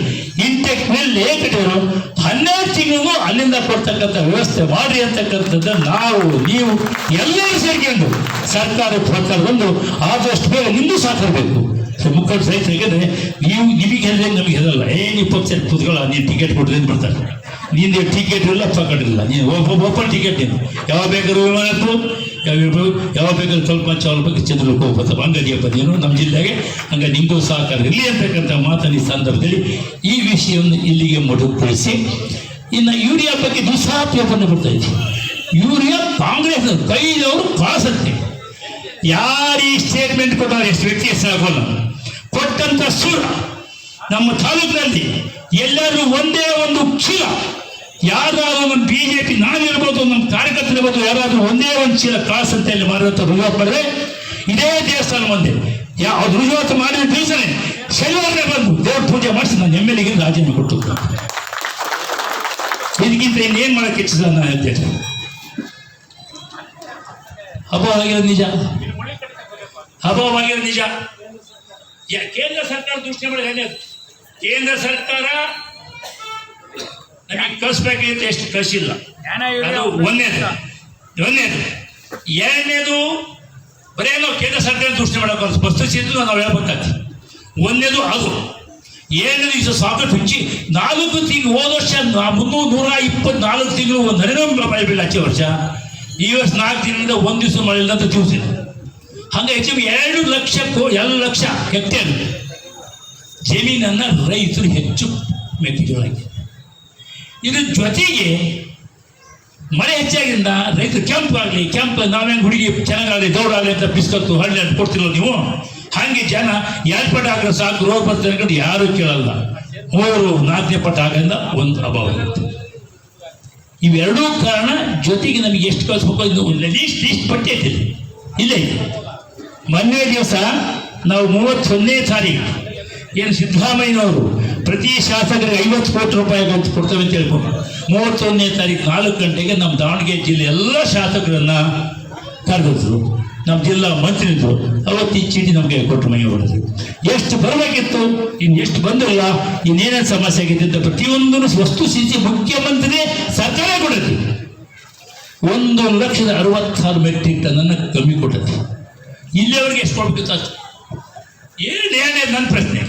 ಇಂಟೆಕ್ ಮೇಲೆ ಕಟ್ಟಿದ್ರು ಹನ್ನೆರಡು ತಿಂಗಳಿಗೂ ಅಲ್ಲಿಂದ ಕೊಡ್ತಕ್ಕಂಥ ವ್ಯವಸ್ಥೆ ಮಾಡಿ ಅಂತಕ್ಕಂಥದ್ದು ನಾವು, ನೀವು ಎಲ್ಲರೂ ಸೇರ್ಕೊಂಡು ಸರ್ಕಾರ ಪ್ರಕಾರ ಬಂದು ಆದಷ್ಟು ಬೇಗ ನಿಂದು ಸಾಕಬೇಕು ಮುಖಂಡ ರೈತರಿಗೆ ನೀವು ನಿಮಗೆ ಹೇಳಿದ್ರೆ ನಮಗೆ ಹೇಳಲ್ಲ. ಏ, ನೀವು ಪಕ್ಷ ಕೂತ್ಕೊಳ್ಳ, ನೀನು ಟಿಕೆಟ್ ಕೊಡ್ರಿ ಅಂತ ಬರ್ತಾರೆ ನಿಂದು ಟಿಕೆಟ್ ಇಲ್ಲ ಪಕಡಿಲ್ಲ ನೀನು ಓಪನ್ ಟಿಕೆಟ್ ನೀನು. ಯಾವ ಬೇಕಾದ್ರೂ ವಿಮಾನಕ್ಕೂ ಯಾವ ಯಾವಾಗ ಯಾವ ಬೇಕಾದ್ರೂ ಸ್ವಲ್ಪ ಬಗ್ಗೆ ಚಂದ್ರಕ್ಕೆ ಹೋಗ್ಬೋದು ಹಂಗದಿಯಪ್ಪ ನೀನು, ನಮ್ಮ ಜಿಲ್ಲೆಗೆ. ಹಂಗ ನಿಮಗೂ ಸಹಕಾರ ಇರಲಿ ಅಂತಕ್ಕಂಥ ಮಾತನ್ನ ಸಂದರ್ಭದಲ್ಲಿ ಈ ವಿಷಯವನ್ನು ಇಲ್ಲಿಗೆ ಮೊಟಕುಗೊಳಿಸಿ ಇನ್ನು ಯೂರಿಯಾ ಬಗ್ಗೆ ದುಸ್ಸಾಪ್ಯವನ್ನು ಬರ್ತಾ ಇದೆ. ಯೂರಿಯಾ ಕಾಂಗ್ರೆಸ್ ಕೈದವರು ಕಾಸತ್ತೆ ಯಾರು ಸ್ಟೇಟ್ಮೆಂಟ್ ಕೊಟ್ಟಾರೆ, ಎಷ್ಟು ವ್ಯಕ್ತಿ ಹೆಸರಾಗೋಲ್ಲ ಕೊಟ್ಟಂತ ಸುರ ನಮ್ಮ ತಾಲೂಕಿನಲ್ಲಿ ಎಲ್ಲರೂ ಒಂದೇ ಒಂದು ಚೀಲ ಯಾರಾದ್ರೂ ನಮ್ಮ ಬಿ ಜೆ ಪಿ ನಾನಿರ್ಬೋದು ನಮ್ಮ ಕಾರ್ಯಕರ್ತರು ಇರ್ಬೋದು, ಯಾರಾದ್ರೂ ಒಂದೇ ಒಂದು ಚೀಲ ಕಾಸು ಅಂತ ಹೇಳಿ ಮಾರುವಂತ ರುಜುವಾತ್ ಮಾಡಿದ್ರೆ ಇದೇ ದೇವಸ್ಥಾನ ಮುಂದೆ. ಯಾವ ರುಜುವಾತು ಮಾಡಿದ ದಿವಸನೇ ಶನಿವಾರನೇ ಬಂದು ದೇವ್ರ ಪೂಜೆ ಮಾಡಿಸಿ ನಾನು ಎಂ ಎಲ್ ರಾಜೀನಾಮೆ ಕೊಟ್ಟು ಇದಕ್ಕಿಂತ ಇನ್ನೇನು ಮಾಡಕ್ಕೆ ಹೆಚ್ಚಿಸ ನಾನು ಹೇಳ್ತೇನೆ. ಹಬ್ಬವಾಗಿರೋದು ನಿಜ. ಹಬ್ಬವಾಗಿರೋದು ನಿಜ. ಕೇಂದ್ರ ಸರ್ಕಾರ ದೃಷ್ಟಿ ಮಾಡಿ ಅದು. ಕೇಂದ್ರ ಸರ್ಕಾರ ನಮಗೆ ಕಳಿಸ್ಬೇಕಂತ ಎಷ್ಟು ಕಳಿಸಿಲ್ಲ. ಅದು ಒಂದನೇದು ಒಂದನೇದು ಎರಡನೇದು ಬರೇ ನಾವು ಕೇಂದ್ರ ಸರ್ಕಾರ ದೃಷ್ಟಿ ಮಾಡೋಕೆ ವಸ್ತುಸ್ಥಿತಿಯನ್ನು ನಾವು ಹೇಳ್ಬೇಕಾಗ್ತದೆ. ಒಂದನೇದು ಅದು. ಏಳನೇದು ಇದು ಸಾಕಷ್ಟು ಹೆಚ್ಚಿ ನಾಲ್ಕು ತಿಂಗಳು ಹೋದ ವರ್ಷ ಮುನ್ನೂರು ನೂರ ಇಪ್ಪತ್ನಾಲ್ಕು ತಿಂಗಳು ಒಂದು ಹನ್ನೆರಡು ರೂಪಾಯಿ ಬೀಳ ಹಚ್ಚಿ ವರ್ಷ. ಈ ವರ್ಷ ನಾಲ್ಕು ತಿಂಗಳಿಂದ ಒಂದು ದಿವಸ ಮಳೆ ಇಲ್ಲ ಅಂತ ತಿಳಿಸಿದೆ ಹಂಗೆ ಹೆಚ್ಚು ಎರಡು ಲಕ್ಷ ಎರಡು ಲಕ್ಷ ಹೆಕ್ಟೇರ್ ಜಮೀನನ್ನು ರೈತರು ಹೆಚ್ಚು ಮೆಕ್ಕೆಜೋಳಕ್ಕೆ. ಇದ್ರ ಜೊತೆಗೆ ಮಳೆ ಹೆಚ್ಚಾಗಿಂದ ರೈತರು ಕೆಂಪು ಆಗಲಿ, ಕೆಂಪು ನಾವೇನು ಹುಡುಗಿ ಚೆನ್ನಾಗಾಗಲಿ ದೌಡಾಗಲಿ ಅಂತ ಬಿಸ್ಕತ್ತು, ಹಳ್ಳಿ ಅಂತ ಕೊಡ್ತಿರೋ ನೀವು? ಹಾಗೆ ಜನ ಎರಡು ಪಟ ಹಾಕಿದ್ರೆ ಸಾಕು ರೋಗ ಬರ್ತಾರೆ ಅನ್ಕೊಂಡು ಯಾರೂ ಕೇಳಲ್ಲ. ಮೂರು ನಾಲ್ಕನೇ ಪಟ್ಟ ಹಾಕಿಂದ ಒಂದು ಅಭಾವ ಇರುತ್ತೆ. ಇವೆರಡೂ ಕಾರಣ ಜೊತೆಗೆ ನಮಗೆ ಎಷ್ಟು ಕಳಿಸ್ಬೇಕು ಇದು ಲೀಸ್ಟ್ ಪಟ್ಟಿ. ಇಲ್ಲೇ. ಇದೆ ಮೊನ್ನೆ ದಿವಸ ನಾವು ಮೂವತ್ತೊಂದನೇ ತಾರೀಕು ಏನು ಸಿದ್ದರಾಮಯ್ಯನವರು ಪ್ರತಿ ಶಾಸಕರಿಗೆ ಐವತ್ತು ಕೋಟಿ ರೂಪಾಯಿ ಅಂತ ಕೊಡ್ತೇವೆ ಅಂತ ಹೇಳ್ಕೊಂಡು ಮೂವತ್ತೊಂದನೇ ತಾರೀಕು ನಾಲ್ಕು ಗಂಟೆಗೆ ನಮ್ಮ ದಾವಣಗೆರೆ ಜಿಲ್ಲೆ ಎಲ್ಲ ಶಾಸಕರನ್ನು ಕರೆದಿದ್ರು ನಮ್ಮ ಜಿಲ್ಲಾ ಮಂತ್ರಿದ್ರು ಅವತ್ತು ಚೀಟಿ ನಮಗೆ ಕೊಟ್ಟರು ಮೈ ಹೊಡೆದ್ರು ಎಷ್ಟು ಬರಬೇಕಿತ್ತು ಇನ್ನು ಎಷ್ಟು ಬಂದಿಲ್ಲ, ಇನ್ನೇನೇನು ಸಮಸ್ಯೆ ಆಗಿದೆ ಅಂತ ಪ್ರತಿಯೊಂದನ್ನು ವಸ್ತು ಸ್ಥಿತಿ ಮುಖ್ಯಮಂತ್ರಿ ಸರ್ಕಾರ ಕೊಡತ್ತೆ ಒಂದು ಲಕ್ಷದ ಅರವತ್ತಾರು ಮೆಟ್ರಿಕ್ ಟನ್ನನ್ನು ಕಮ್ಮಿ ಕೊಟ್ಟದ್ದು. ಇಲ್ಲಿಯವರೆಗೆ ಎಷ್ಟು ಅಷ್ಟು ಏನು ಏನೇ ನನ್ನ ಪ್ರಶ್ನೆ.